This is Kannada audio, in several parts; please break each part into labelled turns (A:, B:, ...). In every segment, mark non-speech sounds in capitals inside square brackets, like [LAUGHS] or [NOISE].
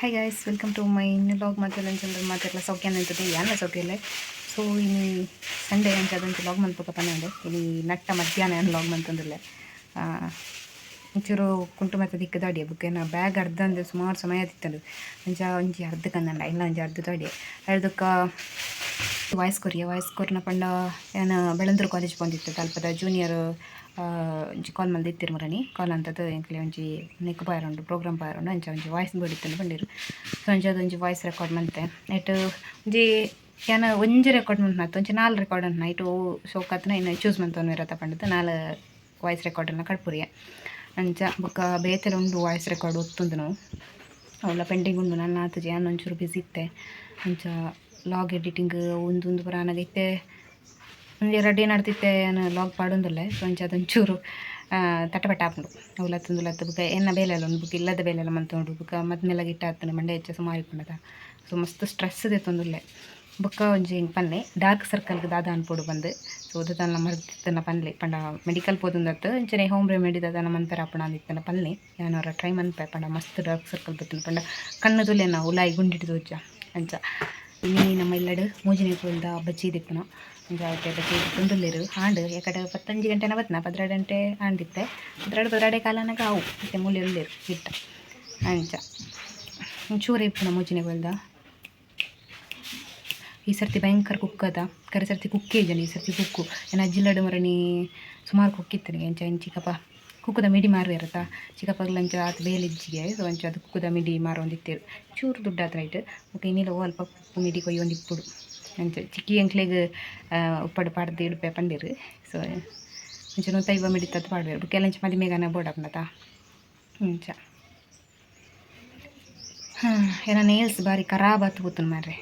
A: Hi guys welcome to my vlog ಮಾತೆಲ್ಲ ಚಂದ್ರ ಮಾತಾಡಲ್ಲ ಸೌಖ್ಯ ನಿಂತದೆ ಎಲ್ಲ ಸೌಖ್ಯ ಸೊ ಇನ್ನು ಸಂಡೇ ಅಂತ ಅದಂತೂ ಲಾಗ್ ಮಂತ್ಪಕ್ಕ ಪನ್ನಂಡೆ ಇಲ್ಲಿ ನಟ್ಟ ಮಧ್ಯಾಹ್ನ ಏನು ಲಾಗ್ ಮಂತಂದಿಲ್ಲ ಒಂಚೂರು ಕುಂಟು ಮತ್ತೆ ದಿಕ್ಕ ದಾಡಿ ಏನ? ಬ್ಯಾಗ್ ಅರ್ಧ ಅಂದ್ರೆ ಸುಮಾರು ಸಮಯ ತಿತ್ತಂಡು ಅಂಜ ಒಂಜಿ ಅರ್ಧ ಕಂದಂಡ ಇಲ್ಲ ಒಂಜಿ ಅರ್ಧ ದಾಡಿ ಅರ್ಧಕ್ಕ ವಾಯ್ಸ್ ಕೊರಿಯ ವಾಯ್ಸ್ ಕೊರ್ನ ಪಂಡ ಏನು ಬೆಳಂದೂರು ಕಾಲೇಜ್ ಬಂದಿತ್ತು ತಲ್ಪದ ಜೂನಿಯರ್ ಒಂಜಿ ಕಾಲ್ ಮಲ್ದ ಇತ್ತಿರು ಮರನಿ. ಕಾಲ್ ಅಂತದ್ದು ಎಂಕ್ಲೆ ಒಂಜಿ ನೆಕ್ ಪಾಯರುಂಡು ಪ್ರೋಗ್ರಾಮ್ ಪಾಯರುಂಡು ಅಂಚ ಒಂಜಿ ವಾಯ್ಸ್ ಬೋಡಿತ್ತಂದು ಬಂದಿರು. ಸೊ ಒಂಜಿ ಅದೊಂಜಿ ವಾಯ್ಸ್ ರೆಕಾರ್ಡ್ ಮಂತೆ. ನೆಟ್ ಒಂಜಿ ಏನ ಒಂಜಿ ರೆಕಾರ್ಡ್ ಮಂತ್ ಒಂಜಿ ನಾಲ್ ರೆಕಾರ್ಡ್ ಅಂತ ನೈಟು ಶೋಕತ್ನ ಇನ್ನು ಚೂಸ್ ಮಂತವನು ಇರತ್ತ ಪಂಡದು ನಾಲ್ ವಾಯ್ಸ್ ರೆಕಾರ್ಡನ್ನ ಕಡ್ಪುರಿಯ. ಅಂಚ ಬೊಕ್ಕ ಬೇತೆಲ ಉಂಡು ವಾಯ್ಸ್ ರೆಕಾರ್ಡ್ ಒತ್ತುಂದು ನಾವು. ಅವೆಲ್ಲ ಪೆಂಡಿಂಗ್ ಉಂಡು ನನ್ನ ಆತಜಿ ನಾನು ಒಂಚೂರು ಬಿಸಿ ಇತ್ತೆ. ಅಂಚ ಲಾಗ್ ಎಡಿಟಿಂಗ್ ಒಂದೊಂದು ಪುರ ನನಗೈತೆ ರೆಡಿ ನಡ್ತಿತ್ತೆ ನಾನು ಲಾಗ್ ಪಾಡೊಂದುಲ್ಲೆ ಅಂಚ ಅದೊಂಚೂರು ತಟಪಟ ಆಪುಂಡು ಅವಲ ತುಂದುಲತ್ತ ಬುಕ್ಕ ಎನ್ನ ಬೇಲೆಲ್ಲ ಒಂದು ಬುಕ್ ಇಲ್ಲದ ಬೇಲೆಲ್ಲ ಮಂತೊಂಡು ಬುಕ್ಕ ಮದ್ಮೆಲ್ಲ ಗಿಟ್ಟ ಆತನ ಮಂಡೆ ಹೆಚ್ಚ ಸುಮಾರು ಇಟ್ಕೊಂಡದ. ಸೊ ಮಸ್ತ್ ಸ್ಟ್ರೆಸ್ ಇದೆ ತೊಂದುಲ್ಲೆ ಬುಕ್ಕ ಒಂಜಿ ಹಿಂಗೆ ಪನ್ನೆ ಡಾರ್ಕ್ ಸರ್ಕಲ್ಗೆ ದಾದ ಅನ್ಪೋಡು ಬಂದು. ಸೊ ಅದು ತನ್ನ ಮರ್ತಿತ್ತನ ಪನ್ಲೆ, ಪಂಡ ಮೆಡಿಕಲ್ ಪೋದಂದತ್ತು ಇಂಚನೆ ಹೋಮ್ ರೆಮಿಡಿ ದಾದ ನಮ್ಮ ಅಂತರ ಅಪ್ಪಣ ಅಂದಿತ್ತನ ಪನ್ಲೆ. ಏನಾರ ಟ್ರೈ ಮನ್ಪೆ, ಪಂಡ ಮಸ್ತ್ ಡಾರ್ಕ್ ಸರ್ಕಲ್ ಬತ್ತಿನ, ಪಂಡ ಕಣ್ಣು ತುಲೆ ನಾವು ಉಲಾಯಿ ಗುಂಡಿಟ್ಟು ಅಂಚ. ನಮ್ಮ ಇಲ್ಲಡು ಮೂಜಿನೆ ಪೋಲ್ದ ಬಜ್ಜಿ ದಿಪ್ಪುನ ಜಾವತ್ತೆ ಬಜ್ಜಿ ತುಂದುಲ್ಲಿರು ಹಾಂಡು ಯಾಕಡೆ ಪತ್ತಂಜಿ ಗಂಟೆನ ಬತ್ನ ಪದ್ರಾಡು ಗಂಟೆ ಹಾಂಡಿತ್ತೆ. ಪದ್ರಾಡು ಪದ್ರಾಡೆ ಕಾಲನಾಗ ಅವು, ಮತ್ತೆ ಮೂಲೆ ಉಳ್ಳಿರು, ಹಿಟ್ಟ ಅಂಚ ಒಂಚೂರು ಇಪ್ಪುನ ಮೂಜಿನೆ ಪೋಲ್ದ. ಈ ಸರ್ತಿ ಭಯಂಕರ ಕುಕ್ಕದ ಕರೆ ಸರ್ತಿ ಕುಕ್ಕೇ ಜನ ಈ ಸರ್ತಿ ಕುಕ್ಕು. ಏನು ಅಜ್ಜಿಲಡು ಮರಣಿ ಸುಮಾರು ಕುಕ್ಕಿತ್ತು ಎಂಚ ಏನು ಚಿಕ್ಕಪ್ಪ. ಕುಕ್ಕುದ ಮಿಡಿ ಮಾರು ಇರತ್ತ. ಚಿಕ್ಕಪ್ಪಗ್ಲಂಚ ಆತ ಬೇಲಿಜ್ಜಿಗೆ ಸೊ ಅಂಚ ಅದು ಕುಕ್ಕುದ ಮಿಡಿ ಮಾರು ಒಂದಿತ್ತೇರು ಚೂರು ದುಡ್ಡು ಆತ ರೈಟ್. ಮತ್ತೆ ಇನ್ನಿಲ್ಲ ಅಲ್ಪ ಉಪ್ಪು ಮಿಡಿ ಕೊಯ್ಯಿ ಒಂದು ಇಪ್ಪುಡು ಅಂಚ ಚಿಕ್ಕಿ ಅಂಕ್ಲೆಗ್ ಉಪ್ಪಡು ಪಾಡ್ದು ಇಡುಪೆ ಪಂಡಿರು ಸೊ ಅಂಚ ನೂತೈವ ಮಿಡಿ ತತ್ತು ಪಾಡ್ಬೇರು ಕೆಲಂಚ ಮದಿಮೆಗನ ಬೋಡಪ್ನತ ಅಂಚ ಹಾಂ ಏನೋ ನೇಲ್ಸ್ ಬಾರಿ ಖರಾಬ್ ಆತು ಕೂತನ್ ಮಾರ್ರೆ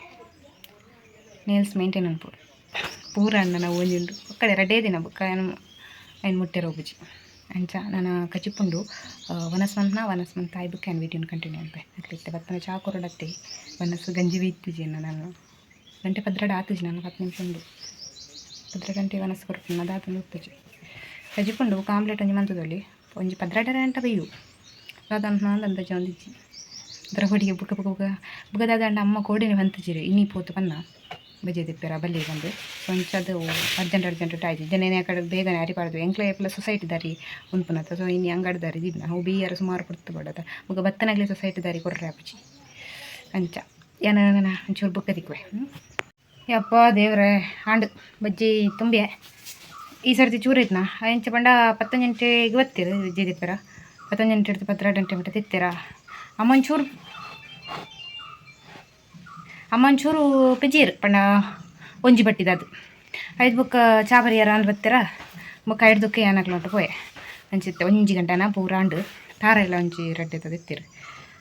A: ನೇಲ್ಸ್ ಮೇಂಟೈನ್ ಅನ್ಪುಡು ಪೂರ ಅಣ್ಣ ನಾವು ಒಂಜುಂಡು ಒಕ್ಕಡೆ ರಡೇ ದಿನ ಬೊಕ್ಕ ಐನ್ ಮುಟ್ಟೆ ರೋಬುಜಿ ಅಂಚ ನಾನು ಕಚಿಪುಂಡು ವನಸ್ಮಂತ್ನ ವನಸ್ಮಂತ್ ಆಯ್ ಬುಕ್ ಆ್ಯಂಡ್ ವೀಡಿಯೋನ್ ಕಂಟಿನ್ಯೂ ಅನ್ಪೆ ಅಕ್ಲಿತ್ತೆ ಬತ್ತನ ಚಾಕೊರಡತ್ತೆ ವನಸ್ಸು ಗಂಜಿ ಬೀತ್ತಿಜಿ ನಾನು. ಗಂಟೆ ಪದ್ರಡ ಆತುಜಿ ನಾನು, ಹತ್ತು ನಿಮಿಷ ಉಂಡು ಪದ್ರ ಗಂಟೆ ವನಸ್ಸು ಕೊಡ್ತೀನಿ ಅದಾತಂದು ಉತ್ತಜಿ. ಕಜಿಪುಂಡು ಕಾಂಪ್ಲೇಟ್ ಒಂಜಿ ಮಂತದಲ್ಲಿ, ಒಂಜಿ ಪದ್ರಡ ಗಂಟೆ ಬೈಯು ಅದಂತ ನಂದಂತ ಒಂದಿಜ್ಜಿ ಅದರ ಹೊಡಿಗೆ ಬುಕ್ಕ ಬುಕ್ಕ ಬುಕ್ಕ ಬುಕ್ಕದಾದ ಅಮ್ಮ ಕೋಡಿನ ಬಂತಿಜಿರಿ ಇನ್ನಿ ಪೋತು ಪನ್ನ. ಬಜೆ ತಿಪ್ಪೆರ ಬಲ್ಲಿ ಬಂದು ಒಂಚದು ಅರ್ಜೆಂಟ್ ಅರ್ಜೆಂಟ್ ಆಯ್ತು. ಜನ ಆ ಕಡೆ ಬೇಗನೆ ಅರಿಪಾಡ್ದು ಎಂಕ್ಲೆ ಎಪ್ಲ ಸೊಸೈಟಿ ದಾರಿ ಉಂಪುನತ್ತ ಸೊ ಇನ್ನು ಅಂಗಡಿ ದಾರಿ ದಿನ. ಅವು ಯಾರು ಸುಮಾರು ಕೊಡ್ತು ಬಿಡತ್ತ ಮುಗ ಬತ್ತನಾಗ್ಲಿ ಸೊಸೈಟಿ ದಾರಿ ಕೊಡ್ರೆ ಅಪ್ಪಚಿ ಅಂಚ. ಏನ ಒಂಚೂರು ಬುಕ್ಕದಿಕ್ವೆ ಯಪ್ಪ ದೇವ್ರೆ ಹಾಂಡು ಬಜ್ಜಿ ತುಂಬಿಯೆ. ಈ ಸರ್ತಿ ಚೂರು ಐತ್ನಾ ಎಂಚ ಬಂಡ ಪತ್ತೊಂದು ಗಂಟೆಗೆ ಬತ್ತೀರ ಬಜ್ಜಿ ದಿಪ್ಪೆರ ಪತ್ತೊಂದು ಗಂಟೆ ಪತ್ರ ಪತ್ತೆರಡು ಗಂಟೆ ಮಟ್ಟ ತಿತ್ತೀರ? ಅಮ್ಮ ಒಂಚೂರು ಅಮ್ಮ ಒಂಚೂರು ಪಿಜೀರ್ ಪಂಡ ಒಂಜಿ ಬಟ್ಟಿದ ಅದು. ಐದು ಬುಕ್ಕ ಚಾಬರಿಯಾರ ಅನ್ ಬತ್ತೀರ, ಬುಕ್ಕ ಹಿಡ್ದಕ್ಕೆ ಏನಾಗ್ಲಂಟು ಪೋಯೆ. ಅಂಚಿತ್ತೆ, ಒಂಜಿ ಗಂಟೆನ ಪೂರಾಂಡು ತಾರ ಎಲ್ಲ ಒಂಜಿ ರಡ್ಡೆ ತದಿತ್ತೀರು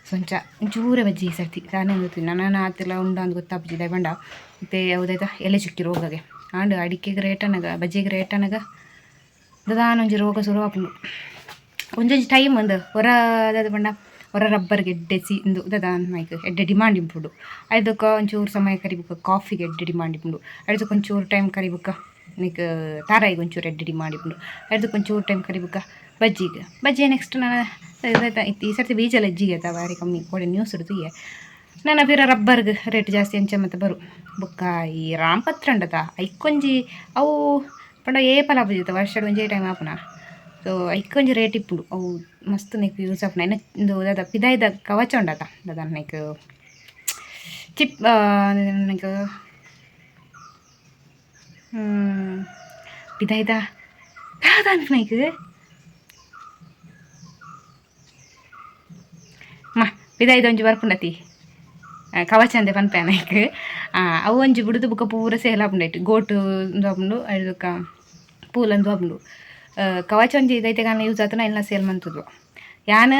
A: ಸೊಂಚ, ಒಂಚೂರೆ ಬಜ್ಜಿ ಈ ಸರ್ತಿ. ತಾನೇ ಗೊತ್ತಿ ನಾನು ಆತಿಲ್ಲ ಉಂಡು ಅಂತ ಗೊತ್ತಾಪಜಿ. ಬಂಡ, ಮತ್ತೆ ಯಾವುದಾಯ್ತ ಎಲೆ ಚುಕ್ಕಿ ರೋಗಗೆ. ಆಂಡು ಅಡಿಕೆಗೆ ರೇಟನಗ ಬಜ್ಜಿಗೆ ರೇಟನಗ ದದಾನ ಒಂಜಿ ರೋಗ ಶುರು ಆಪುಂಡು. ಒಂಜೊಂಜಿ ಟೈಮ್ ಒಂದು ಹೊರ ಅದಾದ ಬಂಡ ಹೊರ ರಬ್ಬರ್ಗೆ ಎಡ್ಡೆ ಸಿ ಇಂದು ದದ ಮೈಕ್ ಎಡ್ಡೆ ಡಿಮಾಂಡ್ ಇಂಪುಡು. ಐದಕ್ಕ ಒಂಚೂರು ಸಮಯ ಕರಿಬೇಕು ಕಾಫಿಗೆ ಎಡ್ಡೆ ಡಿಮಾಂಡ್ ಇಂಪುಡು. ಐದಕ್ಕೆ ಒಂಚೂರು ಟೈಮ್ ಕರಿಬೇಕು ನಿಕ್ ತಾರಾಯಿಗೆ ಒಂಚೂರು ಎಡ್ಡೆ ಡಿಮಾಂಡ್ ಇಂಪುಡು. ಐದಕ್ಕೆ ಒಂಚೂರು ಟೈಮ್ ಕರಿಬೇಕು, ಬಜ್ಜಿಗೆ. ಬಜ್ಜಿ ನೆಕ್ಸ್ಟ್ ನಾನು ಈ ಸರ್ತಿ ಬೀಜಲ್ಲ ಅಜ್ಜಿಗೆ ಅದ ಬಾರಿ ಕಮ್ಮಿ ಕೊಡೆ ನ್ಯೂಸ್ ಇಡ್ತೀಯ ನನ್ನ ಬೇರೆ ರಬ್ಬರ್ಗೆ ರೇಟ್ ಜಾಸ್ತಿ ಅಂಚೆ ಮತ್ತೆ ಬರು. ಬುಕ್ಕ ಈ ರಾಮಪತ್ರ ಉಂಡದ ಐಕೊಂಜಿ, ಅವು ಪಂಡ ಏ ಫಲ ಬುಜಿತ ವರ್ಷದ ಒಂಜೇ ಟೈಮ್ ಆಪುನ ಸೊ ಐಕೊಂಜಿ ರೇಟ್ ಇಪ್ಪುಡು. ಅವು ಮಸ್ತ್ ನೆಕ್ ಯೂಸ್ ಆಪುನ ಇನ್ನ ಇಂದು ದಾದ ಪಿದಾಯ್ದ ಕವಚ ಉಂಡತ. ದಾದ ನೆಕ್ ಚಿಪ್ ನೆಕ್ ಪಿದಾಯ್ದ ದಾದ ನೆಕ್ ಮ ಪಿದಾಯ್ದ ಒಂಜಿ ಬರ್ಪುಂಡತಿ ಕವಚ ಅಂದೆ ಪನ್ಪೆ ನೈಕ್ ಅವು ಒಂಜಿ ಬುಡುದು ಬುಕ್ಕ ಪೂರ ಸೇಲ್ ಆಪುಂಡೈಟ್ ಗೋಟು ಆಪುಂಡು ಐದುಕ ಪೂಲಂದು ಆಪುಂಡು. ಕವಚ ಒಂಜಿ ಇದೈತೆ ಕಾರಣ ಯೂಸ್ ಆತನ ಎಲ್ಲ ಸೇಲ್ ಮಂತುದು ಯಾನು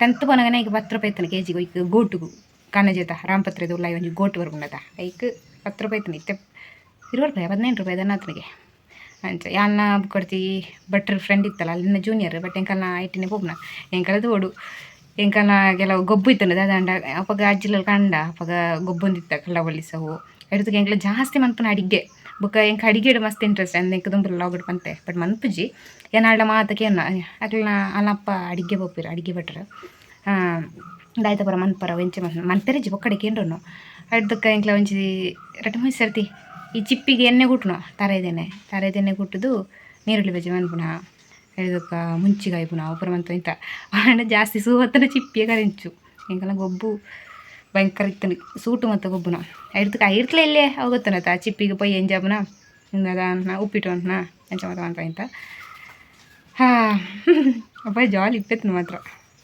A: ಟೆಂತ್ ಪೋನಗನೆ ಈಗ ಪತ್ತು ರೂಪಾಯಿ ಇತ್ತನ ಕೆ ಜಿಗೆ ಈಗ ಗೋಟುಗು ಕಣ್ಣಜೇತ ರಾಮಪತ್ರದ ಉಳ್ಳಾಯಿ ಒಂಜಿ ಗೋಟು ಬರ್ಕೊಂಡದ ಐಕ್ ಪತ್ತು ರೂಪಾಯಿ ಇತ್ತನ, ಇತ್ತೆ ಇರುವ ರೂಪಾಯಿ ಹದಿನೆಂಟು ರೂಪಾಯಿ ಅದನ್ನ ಆತನಿಗೆ. ಅಂಚ ಯಾನ್ನ ಕೊಡ್ತಿ ಭಟ್ರ ಫ್ರೆಂಡ್ ಇತ್ತಲ್ಲ ಅಲ್ಲಿನ ಜೂನಿಯರ್ ಬಟ್ ಎಂಕಲ್ನ ಐಟಿನೇ ಪೋಪ್ನ ಎಂಕಲದು ಓಡು. ಎಂಕಲ್ನ ಕೆಲವು ಗೊಬ್ಬು ಇತ್ತಂಡ ದಾದಂಡ ಅಪ್ಪಗ ಅಜ್ಜಿಲಲ್ಲಿ ಕಂಡ ಅಪ್ಪಗ ಗೊಬ್ಬೊಂದಿತ್ತ ಕಲ್ಲ ಬಳ್ಳಿಸವು ಎಡ್ತಕ್ಕೆ ಎಂಕಲ ಜಾಸ್ತಿ ಮನ್ಪನ ಅಡಿಗೆ. ಬೊಕ ಎಂಕ ಅಡಿಗೆಡ್ ಮಸ್ತ್ ಇಂಟ್ರೆಸ್ಟ್ ಅಂದ್ ಎಂಕ್ ದುಂಬುಲ ಲಾಗಡ್ ಪಂತೆ ಬಟ್ ಮನ್ಪುಜಿ ಏನಾಳ್ಡ ಮಾತಕ್ಕೆ ಏನ ಅಕ್ಲನ ಅಲ್ಲಪ್ಪ ಅಡಿಗೆ ಬೊಪ್ಪಿರು ಅಡಿಗೆ ಭಟ್ರು ದಾಯ್ತ ಪರ ಮನ್ಪರ ವೆಂಚ ಮನ್ ಮನ್ಪೆರಜಿ ಬೊಕ್ಕಡಿಗೆ ಏನ್ರನು ಅಡ್ದಕ್ಕ ಇಂಕ್ಲ ಒಂಜಿ ರಟ ಮೂಜಿ ಸರ್ತಿ ಈ ಚಿಪ್ಪಿಗೆ ಎಣ್ಣೆ ಕುಟ್ನು ತರೆದೆಣ್ಣೆ ತರೆದೆಣ್ಣೆ ಕುಟ್ಟುದು ನೀರುಳ್ಳಿ ಬಜ್ಜಿ ಮನ್ಪುನ ಹಿಡಿದಕ್ಕ ಮುಂಚಿಗಾಯಿ ಪುನ ಒಬ್ಬರ ಮಂತ ಇಂತ ಆಂಡ ಜಾಸ್ತಿ ಸೂವತ್ತನ ಚಿಪ್ಪಿಗೆ ಕರಿಂಚು ಇಂಕಲ ಗೊಬ್ಬು ಭಯಂಕರ ಇತ್ತನು ಸೂಟು ಮತ್ತು ಗೊಬ್ಬುನ ಹಿಡ್ದಕ್ಕ ಇರ್ತ್ಲೆ ಇಲ್ಲೇ ಹೋಗುತ್ತಾನ ಆ ಚಿಪ್ಪಿಗೆ ಪೈ ಎಂಜಾಬುನ ಹಿಂಗದ ಅನ್ನ ಉಪ್ಪಿಟ್ಟು ಅಂತ ಅಂಚ ಮತ ಅಂತ ಇಂತ ಹಾ ಅಪ್ಪ ಜಾಲಿ ಇಪ್ಪತ್ತು ಮಾತ್ರ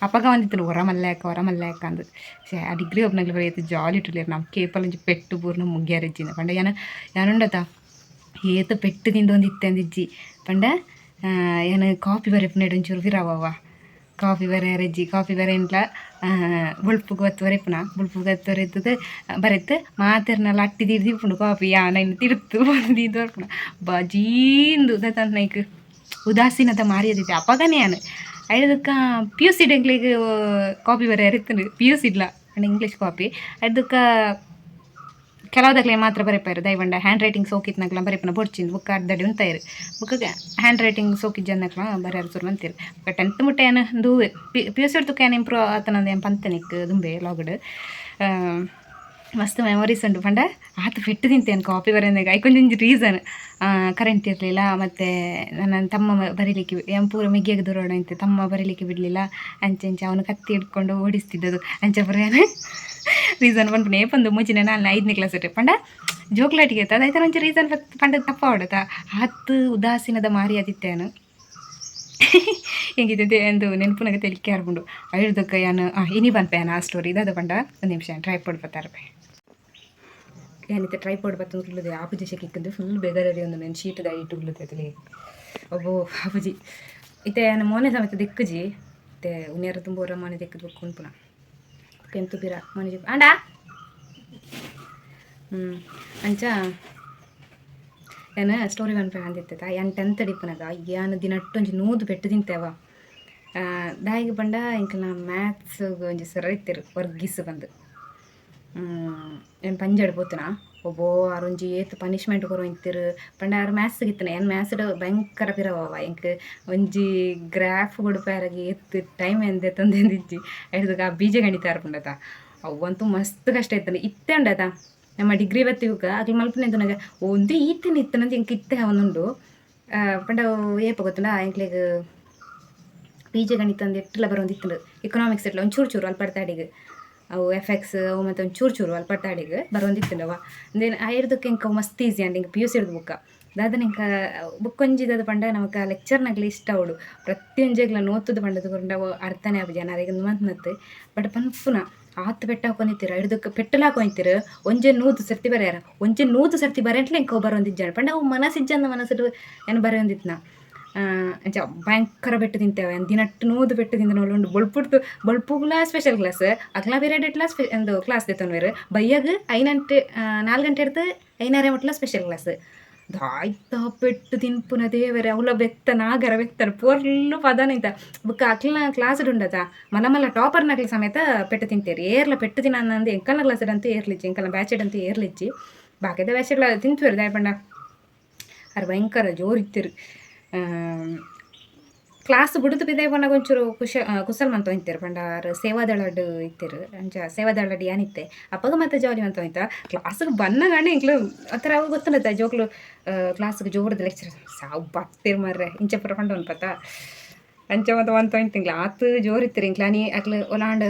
A: ಅಪ್ಪಗ ಒಂದಿತ್ತು ಹೊರ ಮಲ್ಲಾಕ ಹೊರ ಮಲ್ಲಾಕ ಅಂದು ಸೇ ಆ ಡಿಗ್ರಿ ಒಬ್ಬನಾಗ್ಲಿ ಬರೀ ಜಾಲಿ ಇಟ್ಟಿಲ್ಲ ನಮ್ಮ ಕೇಪಲ್ ಒಂಜಿ ಪೆಟ್ಟು ಪೂರ್ಣ ಮುಗ್ಗ್ಯಾರಜ್ಜಿನ ಪಂಡ ಯಾನ ಯಾನುಂಡತ ಏತ ಪೆಟ್ಟು ತಿಂದು ಒಂದು ಇತ್ತೆ ಅಂದಿಜ್ಜಿ ಪಂಡ ಏನು ಕಾಫಿ ಬರೆಪುನೇಡು ಒಂಚೂರು ವಿರವವ ಕಾಫಿ ಬರೆ, ರಜ್ಜಿ ಕಾಫಿ ಬರೆ ಇಂಟ್ಲ ಬುಳ್ಪುಗೆ ಒತ್ತು ಬರೆಪುನ ಬುಳ್ಪುಗೆ ಒತ್ತು ಬರೆತದ ಬರೆತ್ ಮಾತೆರ್ನೆಲ್ಲ ಅಟ್ಟಿ ತಿರ್ದು ಇಪ್ಪುಂಡು ಕಾಫಿ ಯಾನ ಇನ್ನು ತಿರುತ್ತು [LAUGHS] ಬಂದಿದ್ದು ಬರ್ಪುನ ಬಜೀಂದು ದತ್ತಂತ ನೈಕ್ ಉದಾಸೀನತೆ ಮಾರಿಯದಿತ್ತೆ ಅಪ್ಪಗನೇ ಯಾನು. ಅದಕ್ಕ ಪಿ ಯು ಸಿ ಡೆಂಗ್ಲಿಗೆ ಕಾಫಿ ಬರೆಯ ಅರಿತನು ಪಿ ಯು ಸಿ ಇಲ್ಲ ಇಂಗ್ಲೀಷ್ ಕಾಪಿ ಅದಕ್ಕೆ ಕೆಲವುದಕ್ಲೆ ಮಾತ್ರ ಬರೆಪಾರು ದೈವಂಡ ಹ್ಯಾಂಡ್ ರೈಟಿಂಗ್ ಸೋಕಿತ್ನಕ್ಲ ಬರೆಪನ ಬೊಡ್ಚಿಂದು ಬುಕ್ ಅರ್ಧಡಿ ಉಂತಾಯಿರು ಬುಕ್ಗೆ ಹ್ಯಾಂಡ್ ರೈಟಿಂಗ್ ಸೋಕಿದ್ ಜನಕ್ಲ ಬರೆಯಾರು ಸುರು ಅಂತೀರು. ಟೆಂತ್ ಮುಟ್ಟ ಏನು ದೂವೆ ಪಿ ಯು ಸಿ ಇಂಪ್ರೂವ್ ಆತನಂದು ಏನು ಪಂತನಿಕ್ ದುಂಬೆ ಲಾಗಡ್ ಮಸ್ತ್ ಮೆಮೊರೀಸ್ ಉಂಟು. ಪಂಡ, ಆತ ಫಿಟ್ಟು ತಿಂತೇನೆ ಕಾಪಿ ಬರೆದಾಗ ಇಂಜ್ ರೀಸನ್ ಕರೆಂಟ್ ಇರಲಿಲ್ಲ, ಮತ್ತು ನನ್ನ ತಮ್ಮ ಬರೀಲಿಕ್ಕೆ ಎಂ ಪೂರ ಮಿಗ್ಗಿಗೆ ದೂರ ಅಂತೆ ತಮ್ಮ ಬರೀಲಿಕ್ಕೆ ಬಿಡಲಿಲ್ಲ. ಅಂಚೆ ಅಂಚೆ ಅವನು ಕತ್ತಿ ಹಿಡ್ಕೊಂಡು ಓಡಿಸ್ತಿದ್ದದು. ಅಂಚೆ ಬರೆಯಾನೆ ರೀಸನ್ ಪಂಪು ಏಪಂದು ಮುಂಚಿನ ನಾನು ಐದನೇ ಕ್ಲಾಸ್ ಇಟ್ಟೆ ಪಂಡ ಜೋಕ್ಲಾಟಿಗೆ ಆಯ್ತು ಆಯ್ತು ಒಂಚೂರು ರೀಸನ್ ಪಂಡ ತಪ್ಪ ಹೊಡತ? ಹತ್ತು ಉದಾಸೀನದ ಮಾರಿ ಅದಿತ್ತೇನು ಹೆಂಗಿದೆ ಎಂದು ನೆನಪು ನಗ ತೆಲಿಕೆ ಆಡ್ಕೊಂಡು ಐದಕ್ಕೆ ಯಾನು ಇನಿ ಬಂದ್ಪೇನ ಆ ಸ್ಟೋರಿ ಇದಾದ ಪಂಡ, ಒಂದು ನಿಮಿಷ ಟ್ರೈ ಪಡ್ಬತ್ತಾರೆ ಏನಿತ್ತೆ ಟ್ರೈಪಾಡ್ ಬತ್ತು ಉಳ್ಳುದೆ ಆಪುಜಿ ಶೆಕ್ಕಿಕ್ಕಂದು ಫುಲ್ ಬೆದರರಿ ಒಂದು ನಾನು ಶೀಟದ ಇಟ್ಟು ಉಳ್ಳುತ್ತೆ ಅದಲ್ಲಿ ಒಬ್ಬೋ ಆಪುಜಿ ಇತ್ತೆ ನನ್ನ ಮೋನೆ ಸಮೇತ ದಿಕ್ಕುಜಿ. ಮತ್ತೆ ಉನ್ಯಾರ ತುಂಬ ಅವರ ಮನೆ ದಿಕ್ಕದು ಬಕ್ಕೊಂಡು ಪುನಃ. ಪೆಂತು ಬಿರ ಮನೆ ಆಂಡ? ಹ್ಞೂ ಅಂಚ, ಏನು ಸ್ಟೋರಿ ಬಂದ್ಪೆ ಅಂದಿತ್ತ ಏನು ಟೆಂತ್ ಅಡಿಪನಗ ಏನು ದಿನಟ್ಟೊಂಜಿ ನೂದು ಪೆಟ್ಟು ತಿಂತೇವ ದಾಯಿಗೆ ಬಂಡ ನಾ ಮ್ಯಾಥ್ಸ್ ಒಂಜಿ ಸರ ಇತ್ತಿರು, ವರ್ಗಿಸ್ ಬಂದು. ಏನು ಪಂಜಡ್ ಪೋತುನ ಒಬ್ಬೋ ಆರೊಂಜಿ ಏತ್ ಪನಿಷ್ಮೆಂಟ್ ಕೊರೋ ಇಂತಿರು ಪಂಡ ಆರು ಮ್ಯಾಥ್ಸ್ ಗಿತ್ತನ ಏನು ಮ್ಯಾಥ್ಸ್ ಭಯಂಕರ ಪಿರವವ. ಎಂಕ್ ಒಂಜಿ ಗ್ರಾಫ್ ಕೊಡುಪಾರಾಗಿ ಏತು ಟೈಮ್ ಎಂದೆ ತಂದೆಂದಿಜ್ಜಿ. ಆ ಬೀಜ ಗಣಿತ ಅರ್ಪುಂಡತ ಅವಂತೂ ಮಸ್ತ್ ಕಷ್ಟ ಇತ್ತಾನೆ. ಇತ್ತೆ ಉಂಡತ? ನಮ್ಮ ಡಿಗ್ರಿ ಬತ್ತಿಗ ಅಗ್ಲಿ ಮಲ್ಪನೆ ನನಗೆ. ಒಂದು ಈತಿನ ಇತ್ತನಂತ ಎಂಕ್ ಇತ್ತೆ ಅವನುಂಡು. ಪಂಡ ಏಪ ಗೊತ್ತುಂಡ? ಎಂಕ್ಲೆಗ್ ಬೀಜ ಗಣಿತ ಅಂದು ಎಟ್ಟೆಲ್ಲ ಬರೋಂದಿತ್ತು ಎಕನಾಮಿಕ್ಸ್ ಎಟ್ಲ? ಒಂದು ಚೂರು ಚೂರು ಅಲ್ಲಿ ಪಡ್ತಾಡಿಗೆ ಅವು ಎಫೆಕ್ಟ್ಸ್ ಅವು ಮತ್ತು ಒಂದು ಚೂರು ಚೂರು ಅಲ್ಪಟ್ಟಾಡಿಗೆ ಬರೋಂದಿತ್ತು ನಾವು ದೆನ್ ಐರ್ದಕ್ಕೆ ಇಂಕ ಮಸ್ತ್ ಈಸಿ ಅಂಡ್ ಹಿಂಗೆ ಪಿ ಯು ಸಿ ಹಿಡ್ದು ಬುಕ್ಕ ದಾದನ ಇಂಕ ಬುಕ್ ಒಂಜಿದದ ಪಂಡ ನಮಕ ಲೆಕ್ಚರ್ನಾಗಲಿ ಇಷ್ಟ ಅವಳು. ಪ್ರತಿಯೊಂಜೆಗ್ಲ ನೋತದ ಪಂಡದ ಕೊಂಡ ಅರ್ಥನೇ ಆಪು ಅದಕ್ಕೆ ಮಂತ್ನತ್ತು ಬಟ್ ಪನ್ಪುನ ಆತ್ ಬೆಟ್ಟ ಹಾಕೊಂಡಿತ್ತೀರ ಹಿಡ್ದಕ್ಕೆ ಪೆಟ್ಟಲು ಹಾಕೊಂತೀರ ಒಂಜೆ ನೂತು ಸರ್ತಿ ಬರೆಯಾರ? ಒಂಜೆ ನೂತು ಸರ್ತಿ ಬರೆಂಟ್ಲೆ ಇಂಕ ಬರೋಂದಿಜ್ಜಾಣ ಪಂಡ ಅವು ಮನಸ್ಸಿಜ್ಜಂದ ಮನಸ್ಸು ಏನು ಬರೆಯೊಂದಿತ್ನ? ಅಂಚ ಭಯಂಕರ ಬೆಟ್ಟು ತಿಂತೇವೆ. ದಿನಟ್ಟು ನೂದು ಬೆಟ್ಟು ತಿಂದ ಉಂಡು ಬೊಳ್ಪುಡ್ತು ಬೊಳ್ಪುಗ್ಲ ಸ್ಪೆಷಲ್ ಕ್ಲಾಸ್ ಅಕ್ಲಾ ಬೇರೆ ಇಟ್ಲ ಸ್ಪೆ ಒಂದು ಕ್ಲಾಸ್ ದೇತನ್ ಬೇರೆ ಬೈಯಾಗ ಐನಂಟೆ ನಾಲ್ಕು ಗಂಟೆ ಇಡ್ದು ಐನಾರೆ ಮಟ್ಲ ಸ್ಪೆಷಲ್ ಕ್ಲಾಸ್ ದಾಯ್ತ ಪೆಟ್ಟು ತಿನ್ಪುನ ದೇವರೆ. ಅವಳ ಬೆತ್ತ, ನಾಗರ ಬೆತ್ತನ ಪೋರ್ಲು ಪದನ ಇಂತ. ಬುಕ್ಕ ಅಕ್ಲ ಕ್ಲಾಸ್ ಉಂಡದ ಮಲ ಮಲ ಟಾಪರ್ನಾಗ್ಲಿ ಸಮೇತ ಪೆಟ್ಟು ತಿಂತೇರಿ. ಏರ್ಲ ಪೆಟ್ಟು ತಿನ್ನ ಅಂದು ಎಂಕಲ್ನ ಕ್ಲಾಸ್ ಅಂತ ಏರ್ಲಿಚ್ಚಿ ಎಂಕಲ್ನ ಬ್ಯಾಚೆಡ್ ಅಂತ ಏರ್ಲಿಚ್ಚಿ ಬಾಕಿದ ಬ್ಯಾಚೆಡ್ಲ ತಿಂತೀರಿ ದಾಯಪಂಡ ಅರ್ ಭಯಂಕರ ಜೋರಿತ್ತಿರು ಕ್ಲಾಸ್ ಬಿಡುದು ಪಂಡ ಒಂಚೂರು ಕುಶ ಕುಸಲ್ ಮಂತ ಪಂಡ ಸೇವಾದಳಡ್ ಇತ್ತಿರು, ಅಂಚ ಸೇವಾದಳಡ್ ಏನಿತ್ತೆ ಅಪ್ಪಗ ಮತ್ತೆ ಜಾಲಿ ಮಂತ ಹೋಯ್ತ ಕ್ಲಾಸ್ಗೆ ಬಂದಾಗ ಇಂಕ್ಲು ಆ ಥರ ಅವಾಗ ಗೊತ್ತಲ್ಲ ಜೋಕ್ಲು ಕ್ಲಾಸ್ಗೆ ಜೋರ್ದು ಲೆಕ್ಚರ್ ಸಾವು ಬರ್ತಿರ್ ಮರ್ರೆ, ಇಂಚ ಪುರ ಪಂಡ ಒಂದು ಪತ್ತ, ಅಂಚ ಮತ್ತೆ ತೊಯ್ತಿಂಗ್ಲ ಆತು ಜೋರ್ ಇತ್ತಿರಿ ಇಂಕ್ಲ, ನೀ ಅಕ್ಲು ಒಲಾಂಡ್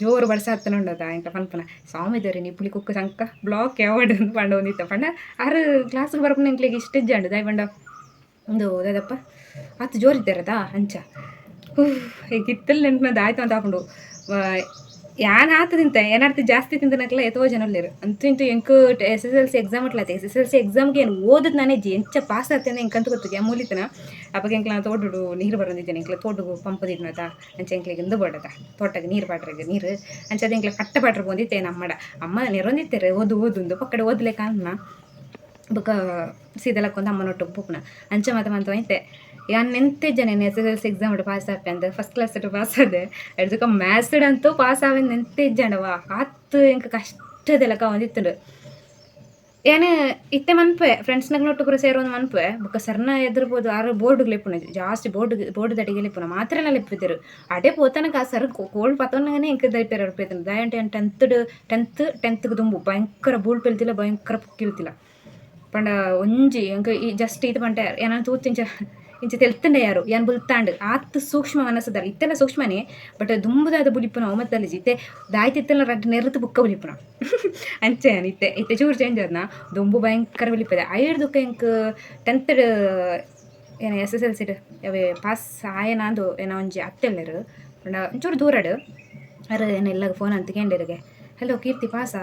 A: ಜೋರು ಬಡ್ಸಾತ್ತನ ಉಂಡದ ಇಂಕ ಪನ್ಪನ ಸ್ವಾಮಿ ದೇವ್ರಿ ನೀ ಪುಳಿ ಕುಕ್ಕ ಸಂಕ ಬ್ಲಾಕ್ ಯಾವಡ್ ಪಂಡ ಒಂದಿತ್ತ ಪಂಡ, ಆರು ಕ್ಲಾಸ್ಗೆ ಬರ್ಪನ ಇಂಕ್ಲಿಗೆ ಇಷ್ಟ ಇಜ್ಜಂಡು, ದಾಯ್ ಪಂಡ ಒಂದು ಓದದಪ್ಪ ಆತು ಜೋರಿದ್ದಾರದ ಅಂಚ. ಈಗ ಇತ್ತಲ್ಲಿ ನೆನ್ಪು ಆಯ್ತು ಅಂತ ಹಾಕೊಂಡು. ಯಾನ್ ಆತು ತಿಂತ ಏನಾರ್ತಿ ಜಾಸ್ತಿ ತಿಂತನಕ್ಲ ಎತ್ತೋ ಜನ ಇರು ಅಂತೂ ಇಂತೂ ಎಂಕು S S L C exam ಇಟ್ಲತ್ತೆ. S S L C ಎಕ್ಸಾಮ್ಗೆ ಏನು ಓದದ್ ನಾನೇ ಜಿ, ಎಂಚ ಪಾಸ್ ಆಗ್ತೇನೆ ಎಂಕಂತ ಗೊತ್ತು ಮೂಲಿತನ. ಅವಾಗ ಎಂಕ್ಲ ತೋಟಡು ನೀರು ಬರೋದಿದ್ದೇನೆ. ಎಂಕ್ಲ ತೋಟಗು ಪಂಪದಿಡ್ನತ ಅಂಚೆ ಎಂಕ್ಲಿಗೆ ಇಂದು ಬಡದ ತೋಟಕ್ಕೆ ನೀರು ಪಾಟ್ರಿಗೆ ನೀರು. ಅಂಚದ ಎಂಕ್ಲ ಕಟ್ಟ ಬಾಟ್ರ ಬಂದಿತ್ತೆ ನಮ್ಮಡ ಅಮ್ಮ ನೆರೊಂದಿತ್ತೇರೆ. ಓದು ಓದು ಪಕ್ಕಡೆ ಓದಲೇ ಅನ್ನ ಬೊಕ ಸೀದಲಕ್ಕೊಂದು ಅಮ್ಮನೊಟ್ಟು ಬುಕ್ನ ಅಂಚ ಮಾತ ಮಂತ ಐತೆ ಯಾನ್ ನೆಂತಿದ್ದೆ ಜನ S S L C exam pass Ape first class pass ಆದೆ. ಎಡ್ದಕ್ಕ ಮ್ಯಾಥ್ಸ್ಡ್ ಅಂತೂ ಪಾಸ್ ಆವೆ ನೆಂತಿಜ್ಜಂಡವ ಆತು ಎಂಕ ಕಷ್ಟದೆಲಕ ಒಂದಿತ್ತು ಏನೇ ಇತ್ತೆ ಮನ್ಪೆ ಫ್ರೆಂಡ್ಸ್ನಗ್ನೊಟ್ಟು ಪೂರ ಸೇರೋದು ಮನ್ಪೆ ಬುಕ್ಕ ಸರ್ನ ಎದುರ್ಬೋದು, ಆರು ಬೋರ್ಡ್ ಲೆಪ್ಪುನ, ಜಾಸ್ತಿ ಬೋರ್ಡ್ ಬೋರ್ಡ್ ದಡಿಗೆ ಲಿಪ್ಪುನ ಮಾತ್ರ ಲಿಪ್ಪಿದ್ದರು ಅಡೆ ಪೋತನಕ ಆ ಸರ್ ಕೋಲ್ಡ್ ಪತ್ತೊನ್ನಗನೆ ಎಂಕ ದೈಪೇರ ಇರ್ಪೇತನ ದಯಂಟೆ ಟೆಂತ್ ಟೆಂತ್ ಟೆಂತ್ಗೆ ದುಂಬು. ಭಯಂಕರ ಬೂಳ್ ಪೆಲ್ತಿಲ್ಲ ಭಯಂಕರ ಪುಕ್ಕಿಲ್ತಿಲ್ಲ ಪಂಡ ಒಂಜಿ ಎಂಕ ಈ ಜಸ್ಟ್ ಇದು ಪಂಟ ಏನಾದ್ರು ತೂತಿಂಚ ಇಂಚ ತೆಲ್ತಂಡೆ ಯಾರು ಯಾನ್ ಬುಲ್ತಾಂಡ್, ಆತ್ ಸೂಕ್ಷ್ಮ ಮನಸ್ಸದಾರ ಇತ್ತೆಲ್ಲ ಸೂಕ್ಷ್ಮನೇ ಬಟ್ ದುಂಬುದಾದ ಬುಲಿಪುನ ಒಮ್ಮತ್ತಲ್ಲಿ ಇತ್ತೆ ದಾಯ್ತಿತ್ತೆಲ್ಲ ರಡ್ ನೆರೆತು ಬುಕ್ಕ ಬುಲಿಪುನ [LAUGHS] ಅಂಚೆ ಇತ್ತೆ ಇತ್ತೆ ಚೂರು ಚೇಂಜ್ ಅದನ್ನ ದುಂಬು ಭಯಂಕರ ಬುಲಿಪದೆ ಐಡ್ದುಕ್ಕ ಎಂಕ್ ಟೆಂತ್ ಏನು ಎಸ್ ಎಸ್ ಎಲ್ ಸಿಡ್ ಅವೇ ಪಾಸ್ ಆಯನ ಅಂದು ಏನೋ ಒಂಜಿ ಅತ್ತೆಲ್ಲರು ಒಂಚೂರು ದೂರಡು, ಅರ ಏನೆಲ್ಲ ಫೋನ್ ಅಂತ ಕೇಂಡಿರಿಗೆ. ಹಲೋ ಕೀರ್ತಿ ಪಾಸಾ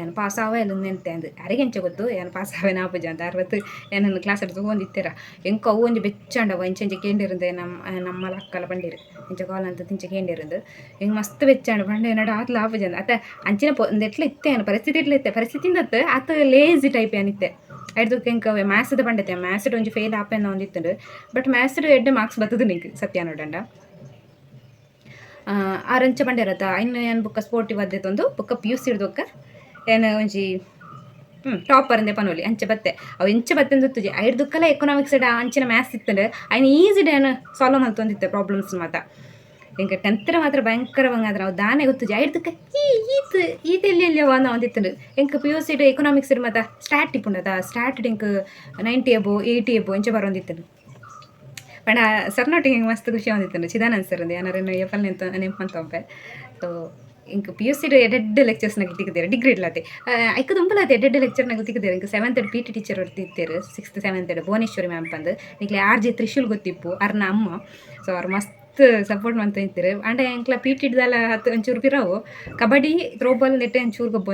A: ಏನು ಪಾಸ್ ಆವ ಎಲ್ಲ ನೆನ್ತೆ ಅಂದು. ಯಾರಿಗೆ ಎಂಚ ಗೊತ್ತು? ಏನು ಪಾಸ್ ಆವೆ ನಾಪಜ ಅಂತ. ಅರ್ವತ್ತು ಏನನ್ನು ಕ್ಲಾಸ್ ಹಿಡಿದು ಹೋಗಿತ್ತೀರ ಎಂಕ ಅವು ಒಂಜಿ ಬೆಚ್ಚಂಡವ ಇಂಚೆಂಚೆ ಕೇಂಡಿರಂದೆ ನಮ್ಮ ನಮ್ಮ ಅಕ್ಕಲ ಬಂಡಿರು ಇಂಚ ಕಾಲ್ ಅಂತ ತಿಂಚ ಕೇಂಡಿರಂದು. ಹೆಂಗೆ ಮಸ್ತ್ ಬೆಚ್ಚಂಡ. ಬಂಡೆ ನಡ ಆತ್ಲ ಆಪುಜ ಅಂತ. ಅತ್ತ ಅಂಚಿನ ಪೊ ಇತ್ತೆ ಏನು, ಪರಿಸ್ಥಿತಿ ಇಟ್ಲ ಇತ್ತೆ? ಪರಿಸ್ಥಿತಿಯಿಂದ ಆತ ಲೇಜಿ ಟೈಪ್ ಏನಿತ್ತೆ ಐದು ಎಂಕ ಮ್ಯಾಥ್ಸ್ದ ಬಂಡತೆ ಮ್ಯಾಥ್ಸ್ಡ್ ಒಂಜಿ ಫೇಲ್ ಆಪೆನ್ನ ಒಂದಿತ್ತು ಬಟ್ ಮ್ಯಾಥ್ಸ್ಡ್ ಎಡ್ಡೆ ಮಾರ್ಕ್ಸ್ ಬರ್ತದೆ ನಿಂಗೆ, ಸತ್ಯ ನೋಡಂಡ. ಆರಂಚ ಇರತ್ತ? ಇನ್ನು ಏನು ಬುಕ್ಕ ಸ್ಪೋರ್ಟಿವ್ ಅದ್ದೆತೊಂದು ಬುಕ್ಕ ಪಿ ಯು ಸಿ ಹಿಡ್ದೊಕ್ಕ ಒಂಜಿ ಹ್ಞೂ ಟಾಪರ್ ಅಂದೆ ಪನೋಲಿ ಅಂಚೆ ಬತ್ತೆ. ಅವು ಎಂಚೆ ಬತ್ತೆ ತುಜಿ. ಐಡ್ ದುಕ್ಕಲ್ಲ ಎಕನಾಮಿಕ್ಸ್ ಇಡ ಅಂಚಿನ ಮ್ಯಾಥ್ಸ್ ಇತ್ತಂದ್ರೆ ಅಯ್ನ ಈಸಿ ಏನು ಸಾಲ್ವ್ ಮಲ್ತೊಂದಿತ್ತೆ ಪ್ರಾಬ್ಲಮ್ಸ್ ಮಾತ. ಹಿಂಗೆ ಟೆಂತ್ರ ಮಾತ್ರ ಭಯಂಕರವಾಗಿ ಆದ್ರೆ ಅವು ದಾನೆ ಗೊತ್ತಿದೆ ಐಡ್ ದುಕ್ಕ ಈ ಈತ್ ಈತ ಎಲ್ಲಿ ಎಲ್ಲಿ ಅವ ಅಂದಿತ್ತು ಎಂಕ ಪಿ ಯು ಸಿ ಎಕನಾಮಿಕ್ಸ್ ಇಡ್ ಮಾತ ಸ್ಟಾರ್ಟ್ ಟಿಪ್ಪುಂಡದ ಸ್ಟಾರ್ಟ್ ಇಂಕ್ ನೈಂಟಿ ಎಬೋ ಏಯ್ಟಿ ಎಬೋ ಎಂಚ ಬರೋಂದಿತ್ತು ಪಂಡ ಸರ್ನೊಟ್ಟಿಗೆ ಹಿಂಗೆ ಮಸ್ತ್ ಖುಷಿ ಹೊಂದಿತ್ತು ಚಿದಾನಂದ್ ಸರ್ ಅಂದೆ ಏನಾರು ಎಫಲ್ ನಿಂತ ನೆನಪು ಒಬ್ಬೆ ಸೊ ಇಂಕ ಪಿ ಯು ಸಿ ಎಡೆಡ್ ಲೆಕ್ಚರ್ಸ್ನಾಗ ತಿಕ್ಕಿದ್ದಾರೆ ಡಿಗ್ರಿ ಇಡ್ಲಾತೆ ಐಕ ದುಂಬಲಾತೆ ಎಡೆಡ್ ಲೆಕ್ಚರ್ನಾಗ ತಿಕ್ಕಿದ್ದಾರೆ ಇಂಕ ಸೆವೆಂತ್ ಪಿ ಟೀಚರ್ ಅವ್ರು ತಿಕ್ತಾರೆ ಸಿಕ್ಸ್ತ್ ಸೆವೆಂತ್ ಭುವನೇಶ್ವರಿ ಮ್ಯಾಮ್ ಬಂದು ನಿಕ್ಲೆ ಆರ್ ಜೆ ತ್ರಿಶೂಲ್ ಗೊತ್ತಿಪ್ಪು ಅರ್ನ ಅಮ್ಮ ಸೊ ಅವ್ರು ಮಸ್ತ್ ಸಪೋರ್ಟ್ ಮಾಡ್ತಾ ಅಂಡ್ ಎಂಕ್ಲ ಪಿ ಟಿ ಹಿಡ್ದಲ್ಲ ಹತ್ತು ಒಂಚೂರು ಪಿರಾವು ಕಬಡ್ಡಿ ತ್ರೋಬಾಲ್ ನೆಟ್ಟೆ ಒಂಚೂರು ಗೊಬ್ಬ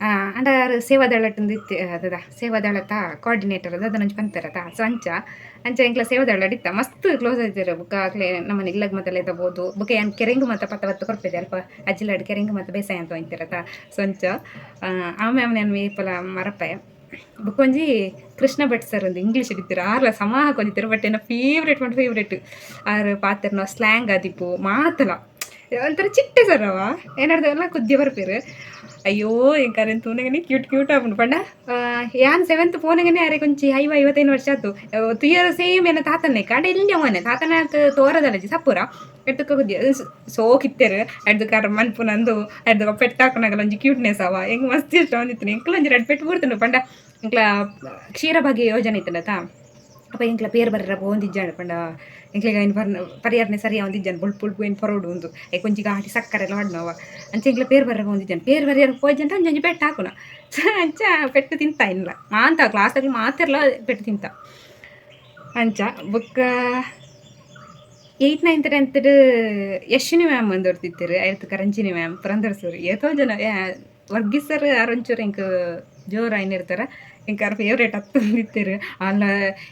A: ಬಂದಿತ್ತೈತೆ ಅಂಡ ಸೇವಾದಳಟ್ಟಂದು ಇತ್ತು, ಅದದ ಸೇವಾದಳತ ಕೋಆರ್ಡಿನೇಟರ್ ಅದ ಅದನ್ನ ಪಂತಾರತ ಸೊ ಅಂಚ. ಅಂಚ ಎಂಕ್ಲ ಸೇವಾದಳ ಇತ್ತ, ಮಸ್ತ್ ಕ್ಲೋಸ್ ಆಯ್ತಾರೆ ಬುಕ್ಕ. ಆಗ್ಲೇ ನಮ್ಮನೆ ಇಲ್ಲಗ ಮೊದಲೇ ತಬೋದು ಬುಕ್ಕ ಏನು ಕೆರೆಂಗ್ ಮತ್ತೆ ಪತ್ತ ಪತ್ತು ಕೊಡ್ತಿದ್ದೆ ಅಲ್ಪ ಅಜ್ಜಿಲಾಡ್ ಕೆರೆಂಗ್ ಮತ್ತೆ ಬೇಸಾಯ ಅಂತ ಹೋಯ್ತಿರತ ಸೊ ಅಂಚ. ಆಮೇಲೆ ನಾನು ಮೇಪಲ ಬುಕ್ ಒಂಜಿ ಕೃಷ್ಣ ಭಟ್ ಸರ್ ಒಂದು ಇಂಗ್ಲೀಷ್ ಇಡ್ತೀರ ಆರ್ಲ ಸಮ ಹಾಕೊಂಡಿರ್ತಾರೆ ಬಟ್ ಏನೋ ಫೇವ್ರೇಟ್ ಮಾಡಿ ಫೇವ್ರೇಟ್ ಆರ್ ಪಾತ್ರನ ಸ್ಲ್ಯಾಂಗ್ ಆದಿಪ್ಪು ಮಾತಲ. ಒಂಥರ ಚಿಟ್ಟೆ ಸರ್ ಅವ. ಏನಾಡ್ದೆಲ್ಲ ಕುದ್ದಿ ಬರ್ಪೀರು. ಅಯ್ಯೋ ಎಂಕರೆನ್ ತೂನಗನೆ ಕ್ಯೂಟ್ ಕ್ಯೂಟ್ ಆಗ್ಬಿಡು ಪಂಡ? ಯಾನ್ ಸೆವೆಂತ್ ಫೋನಗನೆ ಅರೆ ಕೊಂಚಿ ಐವ ಐವತ್ತೈದು ವರ್ಷ ಆತು ತುಯ್ಯರ ಸೇಮ್ ಏನ ತಾತನ್ನೇ ಕಾಡ? ಎಲ್ಲಿ ಅವನೇ? ತಾತನ ತೋರದಲ್ಲಜಿ ಸಪ್ಪುರ? ಎಟ್ಟಕ್ಕೆ ಕುದ್ದಿ. ಸೋಕಿತ್ತೇರು ಕಾರ ಮನ್ಪು ನಂದು ಅಡ್ದು ಪೆಟ್ಟು ಹಾಕೊಂಡಾಗಲ್ಲ ಒಂಜಿ ಕ್ಯೂಟ್ನೆಸ್ ಅವ. ಹೆಂಗ್ ಮಸ್ತ್ ಇಷ್ಟ ಒಂದಿತ್ತು. ಎಂಕ್ಲ ಒಂಜಿ ಎರಡು ಪೆಟ್ಟು ಬಿಡ್ತಾನೆ ಪಂಡ ಎಂಕ್ಲ ಕ್ಷೀರ ಬಗ್ಗೆ ಯೋಜನೆ ಇತ್ತಲ್ಲ ತಾ? ಅಪ್ಪ, ಎಂಕ್ಲ ಪೇರ್ ಬರ್ರ ಒಂದಿಜ್ಜಾಡು ಪಂಡ ಎಂಕ್ಲೆಗ ಏನು ಪರ್ ಪರಿಹಾರನೆ ಸರಿಯ ಒಂದಿಜ್ಜಾನು ಪುಲ್ ಬುಳ್ಪು ಏನು ಪರೋಡು ಒಂದು ಏ ಕೊಂಚಿ ಗಾಟಿ ಸಕ್ಕರೆ ಎಲ್ಲ ಹೊಡ್ನವ. ಅಂಚೆ ಎಂಕ್ಲ ಪೇರ್ ಬರ್ರ ಒಂದಿಜ್ಜಾನು ಪೇರ್ ಬರ್ಯಾರ ಹೋಯ್ಜಂತ ಒಂಜಿ ಪೆಟ್ಟು ಹಾಕುನ. ಅಂಚ ಪೆಟ್ಟು ತಿಂತ ಇಲ್ಲ. ಮಾಂತ ಕ್ಲಾಸಲ್ಲಿ ಮಾತೆಲ್ಲ ಪೆಟ್ಟು ತಿಂತ. ಅಂಚ, ಬುಕ್ಕ ನೈನ್ತ್ ಟೆಂತ್ ಯಶಿನಿ ಮ್ಯಾಮ್ ಒಂದು ಹೊರ್ತಿತ್ತರು ಆಯ್ತು ಕರಂಜಿನಿ ಮ್ಯಾಮ್ ಪುರಂದರ್ ಸರ್ ಏತೋ ಜನ ವರ್ಗೀಸ್ ಸರ್ ಯಾರೊಂಚೂರು ಇಂಕ ಜೋರು ಏನಿರ್ತಾರೆ ಅವ್ರ ಫೇವ್ರೇಟ್ ನಿಂತಿರು ಅಲ್ಲ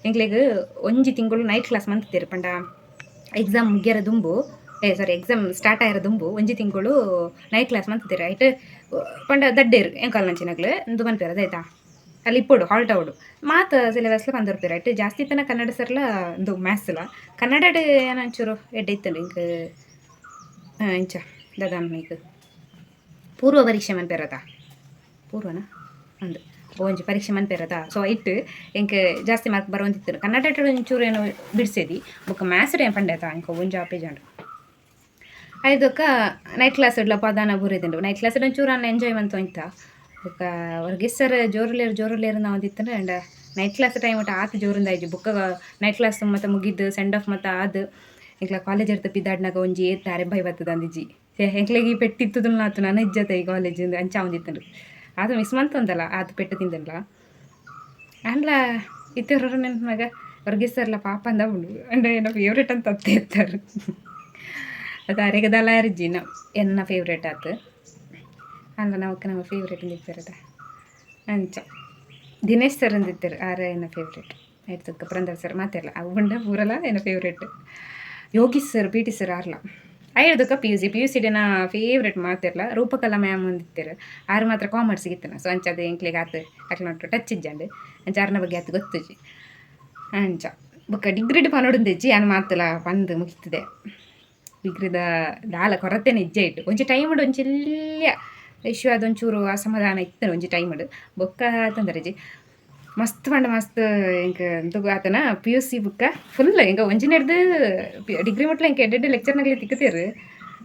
A: ಎಂಕ್ಲೆಗ್ ಒಂಜಿ ತಿಂಗಳು ನೈಟ್ ಕ್ಲಾಸ್ ಮಂತಿರು ಪಂಡ. ಎಕ್ಸಾಮ್ ಮುಗಿಯರ ದುಂಬು. ಏ ಸಾರಿ ಎಕ್ಸಾಮ್ ಸ್ಟಾರ್ಟ್ ಆಗಿರೋ ದುಂಬು. ಒಂಜಿ ತಿಂಗಳು ನೈಟ್ ಕ್ಲಾಸ್ ಮಂತಿರು ಐಟ್ ಪಂಡ ದಡ್ಡೇರು ಎಂಕಾಲ್ ನಂಚಿನಾಗ್ಲು ಇಂದು ಮನ್ಪೇರು ಅದಾಯ್ತಾ ಅಲ್ಲಿ ಇಪ್ಪೋಡು ಹಾಲ್ಟ್ ಅವಡು ಮಾತು ಸಿಲೆಬಸ್ಲ ಬಂದಿರ್ತೀರ ಐಟ್ ಜಾಸ್ತಿ ತನ ಕನ್ನಡ ಸರ್ಲ ಒಂದು ಮ್ಯಾಥ್ಸ್ಲ ಕನ್ನಡ ಏನಂಚೂರು ಎಡ್ಡೆ ಇತ್ತಲ್ಲ ಇಂಕ ಇಂಚ ದದಾನ್ ಈಗ ಪೂರ್ವ ಪರೀಕ್ಷೆ ಮನ್ಪೇರತ ಪೂರ್ವನ? ಅಂದು. ಒಂಜಿ ಪರೀಕ್ಷೆ ಮನ್ಪೇರದ ಸೊ ಇಟ್ಟು ಎಂಕೆ ಜಾಸ್ತಿ ಮಾರ್ಕ್ ಬರುವಂತಿತ್ತು ಕನ್ನಡ ಒಂಚೂರು ಏನೋ ಬಿಡಿಸಿದಿ. ಬುಕ್ ಮ್ಯಾಥ್ಸ್ ಏನು ಪಂಡೇತ ಅಂಕ, ಒಂಜಿ ಆಪೇಜ್ ಐದಕ್ಕ ನೈಟ್ ಕ್ಲಾಸ್ ಇಡ್ಲ ಪದಾನ ಬುರಿದಿಂಡು ನೈಟ್ ಕ್ಲಾಸ್ ಒಂಚೂರು ಅನ್ನ ಎಂಜಾಯ್ಮೆಂಟ್ ಅಂತ ಬೊಕ್ಕ ವರ್ಗೀಸರ್ ಜೋರುಲೇರು ಜೋರುಲೇರು ನಾವು ಅಂದಿತ್ತಂದ್ರೆ ಅಂಡ್ ನೈಟ್ ಕ್ಲಾಸ್ ಟೈಮ್ ಒಟ್ಟು ಆತು ಜೋರಿಂದ ಆಯ್ತು ಬುಕ್ಕ ನೈಟ್ ಕ್ಲಾಸ್ ಮತ್ತೆ ಮುಗಿದ್ದು ಸೆಂಡ್ ಆಫ್ ಮತ್ತೆ ಆದು ಎಂಕ್ಲ ಕಾಲೇಜ್ ಇರ್ತ ಪಿದ್ದಾಡ್ನಾಗ ಒಂಜಿ ಏತ್ತಾರೆ, ಭಯ ಬರ್ತದ ಅಂದಿಜಿ ಎಂಕ್ಲೆಗೆ ಈ ನಾತು ನಾನು ಇಜ್ಜತೆ ಈ ಕಾಲೇಜಿಂದ ಅಂಚ ಒಂದಿತ್ತಂಡು ಅದು ಮಿಸ್ ಮಂತಂದಲ್ಲ ಆತು ಪೆಟ್ಟು ತಿಂದಲ್ಲ ಅಂಡ್ಲ ಇತ್ತಿರೋರು ನೆನ್ಪಾಗ ವರ್ಗೀಸರ್ಲ ಪಾಪ ಅಂದ ಉಂಡು ಅಂಡ್ ಏನೋ ಫೇವ್ರೇಟ್ ಅಂತ ಅತ್ತೆ ಇರ್ತಾರೆ. ಅದು ಅರೆಗದಲ್ಲ ಅರ್ಜಿನ, ಎನ್ನ ಫೇವ್ರೇಟ್ ಆತು ಅಲ್ಲ ನಾವು ನಮ್ಮ ಫೇವ್ರೇಟ್ ಇರ್ತಾರದ ಅಂಚ. ದಿನೇಶ್ ಸರ್ ಅಂದಿರ್ತಾರೆ ಆರ ಏನ ಫೇವ್ರೇಟ್ ಆಯ್ತು ಪುರಂದರ್ ಸರ್ ಮಾತಿರಲ್ಲ ಅವು ಬಂಡ ಪೂರಲ್ಲ ಏನ favourite Yogish sir P T sir ಆರ್ಲ. ಐದಕ್ಕ P U C P U C ಡಿನ favourite ಮಾತಿರಲ್ಲ ರೂಪಕಲಾ ಮ್ಯಾಮ್ ಒಂದಿತ್ತಾರೆ ಆರು ಮಾತ್ರ ಕಾಮರ್ಸ್ ಇತ್ತನ ಸೊ ಅಂಚ ಅದು ಎಂಕ್ಲಿಗೆ ಆತು. ಅಕ್ಲ ನೋಟ್ಟು ಟಚ್ ಇಜ್ಜಂಡು. ಅಂಚ ಆರ್ನ ಬಗ್ಗೆ ಆತು ಗೊತ್ತಿಜ್ಜಿ ಅಂಚ. ಬೊಕ್ಕ ಡಿಗ್ರಿಡ್ ಪನೋಡಿಂದಿಜ್ಜಿ ಅನ್ ಮಾತಲ್ಲ ಬಂದು ಮುಗಿತದೆ. ಡಿಗ್ರಿದ ದಾಲ ಕೊರತೆನೆ ಇಜ್ಜೆ ಇಟ್ಟು. ಒಂಚಿ ಟೈಮ್ ಒಂಚಿಲ್ಯ ಇಶ್ಯೂ ಅದೊಂಚೂರು ಅಸಮಾಧಾನ ಇತ್ತು ಒಂಚಿ ಟೈಮ್ ಇಡು ಬೊಕ್ಕ ತಂದರೆ ಜಿ. ಮಸ್ತ್ ಪಂಡ ಮಸ್ತ್ ಹಿಂಗೆ ಎಂತಗು ಆತನ ಪಿ ಯು ಸಿ ಬುಕ್ಕ ಫುಲ್ ಹಿಂಗೆ ಒಂಜಿ ನೆಡ್ದು ಡಿಗ್ರಿ ಮಟ್ಲ ಹಿಂಗೆ ಎಡ್ಡೆಡ್ಡೆ ಲೆಕ್ಚರ್ನಾಗಲಿ ತಿಕ್ಕುತ್ತೀರು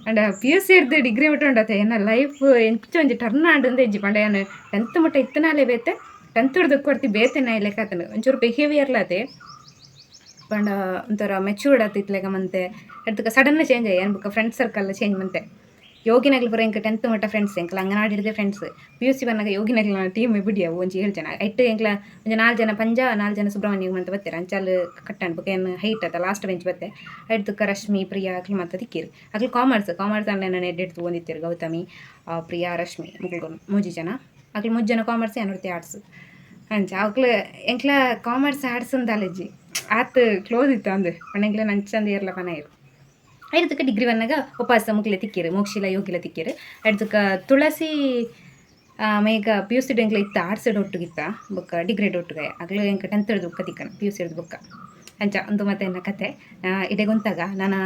A: ಅಂಡ ಪಿ ಯು ಸಿ ಹಿಡ್ದು ಡಿಗ್ರಿ ಮಟ್ಟ ಉಂಡತೆ, ಏನ ಲೈಫ್ ಎಂಚ ಒಂಜಿ ಟರ್ನ್ ಆಂಡ್ ಇಜ್ಜಿ ಪಂಡ ಏನು ಟೆಂತ್ ಮಟ್ಟ ಇತ್ತನಾಲೆ ಬೇತೆ ಟೆಂತ್ ಹಿಡ್ದು ಕೊಡ್ತಿ ಬೇತೆ ನಾ ಲೆಕ್ಕ ಆತನ. ಒಂಚೂರು ಬಿಹೇವಿಯರ್ಲಾತೆ ಪಂಡ ಒಂಥರ ಮೆಚೂರ್ಡ್ ಆತಿತ್ತು ಲೆಕ್ಕ ಮಂತೆ. ಅದಕ್ಕೆ ಸಡನ್ ಚೇಂಜ್ ಆಯ್ತು, ಏನು ಬುಕ್ಕ ಫ್ರೆಂಡ್ ಸರ್ಕಲ್ ಚೇಂಜ್ ಮಂತೆ. ಯೋಗಿನಾಗ್ಲಿ ಬರೋ ಇಂಕ ಟೆಂತ್ ಮಟ್ಟ ಫ್ರೆಂಡ್ಸ್ ಎಂಕಲ ಅಂಗನವಾಡಿ ಹಿಡಿದೆ ಫ್ರೆಂಡ್ಸ್ ಪಿ ಯು ಸಿ ಬಂದಾಗ ಯೋಗಿನಾಗ್ಲಿ ಟೀಮ್ ಬಿಡಿ ಅವು ಒಂಜಿ ಏಳು ಜನ. ಐಟ್ ಎಂಕ್ಲ ಒಂಜಿ ನಾಲ್ಕು ಜನ ಪಂಜ, ನಾಲ್ಕು ಜನ ಸುಬ್ರಹ್ಮಣ್ಯ ಅಂತ ಬರ್ತಾರೆ ಅಂಚಾಲ್ ಕಟ್ಟಾಂಡ್ ಬುಕ್ಕ ಏನು ಹೈಟ್ ಅದ ಲಾಸ್ಟ್ ಬೆಂಚ್ ಬತ್ತೆ. ಐಡ್ದಕ್ಕ ರಶ್ಮಿ, ಪ್ರಿಯಾ, ಅಕ್ಲಿ ಮತ್ತೆ ತಿಕ್ಕಿರಿ ಅಕ್ಲಿ ಕಾಮರ್ಸ್ ಕಾಮರ್ಸ್ ಅನ್ನ ನಾನು ಎಡ್ಡೆಡ್ತು ಬಂದಿತ್ತೀರಿ ಗೌತಮಿ ಪ್ರಿಯಾ, ರಶ್ಮಿ ಮುಗಿಲ್ಗೊಂಡು ಮೂಜಿ ಜನ. ಅಕ್ಲಿ ಮೂಜ್ ಜನ ಕಾಮರ್ಸ್ ಏನೂರ್ತಿ ಆರ್ಟ್ಸ್ ಅಂಚ, ಅವ್ಕ್ಲ ಎಂಕ್ಲ ಕಾಮರ್ಸ್ ಆರ್ಟ್ಸ್ ಅಂತ ಅಲೆಜ್ಜಿ ಆತ್ ಕ್ಲೋಸ್ ಇತ್ತು ಅಂದು. ಪಣ್ಣೆಂಕ್ಲ ನಂಚಂದ ಇರ್ಲ ಪನ ಇರು ಐದಕ್ಕೆ ಡಿಗ್ರಿ ಒನ್ನಾಗ ಉಪವಾಸ ಮುಗಿಲ, ತಿಕ್ಕಿರು, ಮೋಕ್ಷಿಲ, ಯೋಗಿಲ, ತಿಕ್ಕಿರು. ಐದಕ್ಕೆ ತುಳಸಿ ಮೇಗ ಪಿ ಯು ಸಿ ಡೆಂಗ್ಲ ಇತ್ತ ಆರ್ಟ್ಸ್ ಡೊಟ್ಟುಗಿತ್ತ ಬೊಕ್ಕ ಡಿಗ್ರಿ ಒಟ್ಟಿಗೆ. ಆಗಲೂ ಹೆಂಗೆ ಟೆಂತ್ ಹಿಡಿದು ಬುಕ್ಕ ತಿಕ್ಕನ ಪಿ ಯು ಸಿ ಹಿಡಿದು ಬುಕ್ಕ. ಅಂಚ ಒಂದು ಮತ್ತೆ ಎನ್ನ ಕತೆ? ಇದೇ ಗೊಂತಾಗ ನಾನು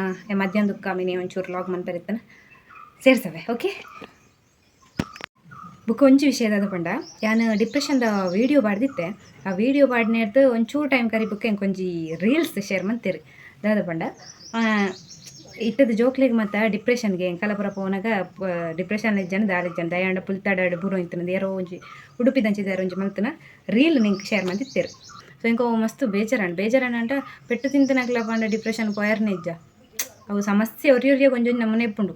A: ಮಧ್ಯಾಹ್ನ ಬುಕ್ಕ ಮಿನಿ ಒಂಚೂರು ಲಾಗ್ ಮಂತರಿತ್ತನ ಸೇರ್ಸವೆ ಓಕೆ ಬುಕ್ ಒಂಜಿ ಅದು ಪಂಡ, ಯಾನು ಡಿಪ್ರೆಷನ್ದ ವೀಡಿಯೋ ಬಾಡ್ದಿತ್ತೆ, ಆ ವೀಡಿಯೋ ಬಾಡ್ನೇರ್ದು ಒಂಚೂರು ಟೈಮ್ ಕರಿ ಬುಕ್ ಒಂಜಿ ರೀಲ್ಸ್ ಶೇರ್ ಮಂತೀರಿ. ದಾದ ಪಂಡ ಇಟ್ಟದ ಜೋಕ್ಲಿಗೆ ಮತ್ತು ಡಿಪ್ರೆಷನ್ಗೆ ಕಲಪುರ ಪೋನಾಗ ಡಿಪ್ರೆಷನ್ ಜನ ದಾರಿ ಜನ ದಯಾಂಡ ಪುಲ್ತಾಡ ಬುರು ಇಂತನ ಯಾರೋ ಒಂಜಿ ಉಡುಪಿದಂಚಿದಾರ ಒಂಜಿ ಮಲ್ತನ ರೀಲ್ ನಿಂಗೆ ಶೇರ್ ಮಂತಿತ್ತೇರು ಸೊ ಇಂಕೋ ಮಸ್ತ್ ಬೇಜಾರನ್ ಬೇಜಾರಣ್ಣ ಅಂಟ ಪೆಟ್ಟು ತಿಂತನಾಗ್ಲ ಪಂಡ ಡಿಪ್ರೆಷನ್ ಪೋಯರ್ನ ಇಜ್ಜ ಅವು ಸಮಸ್ಯೆ ಒರಿಯೊರಿಯ ಒಂಜೊಂದು ನಮ್ಮನೆ ಇಪ್ಪುಂಡು.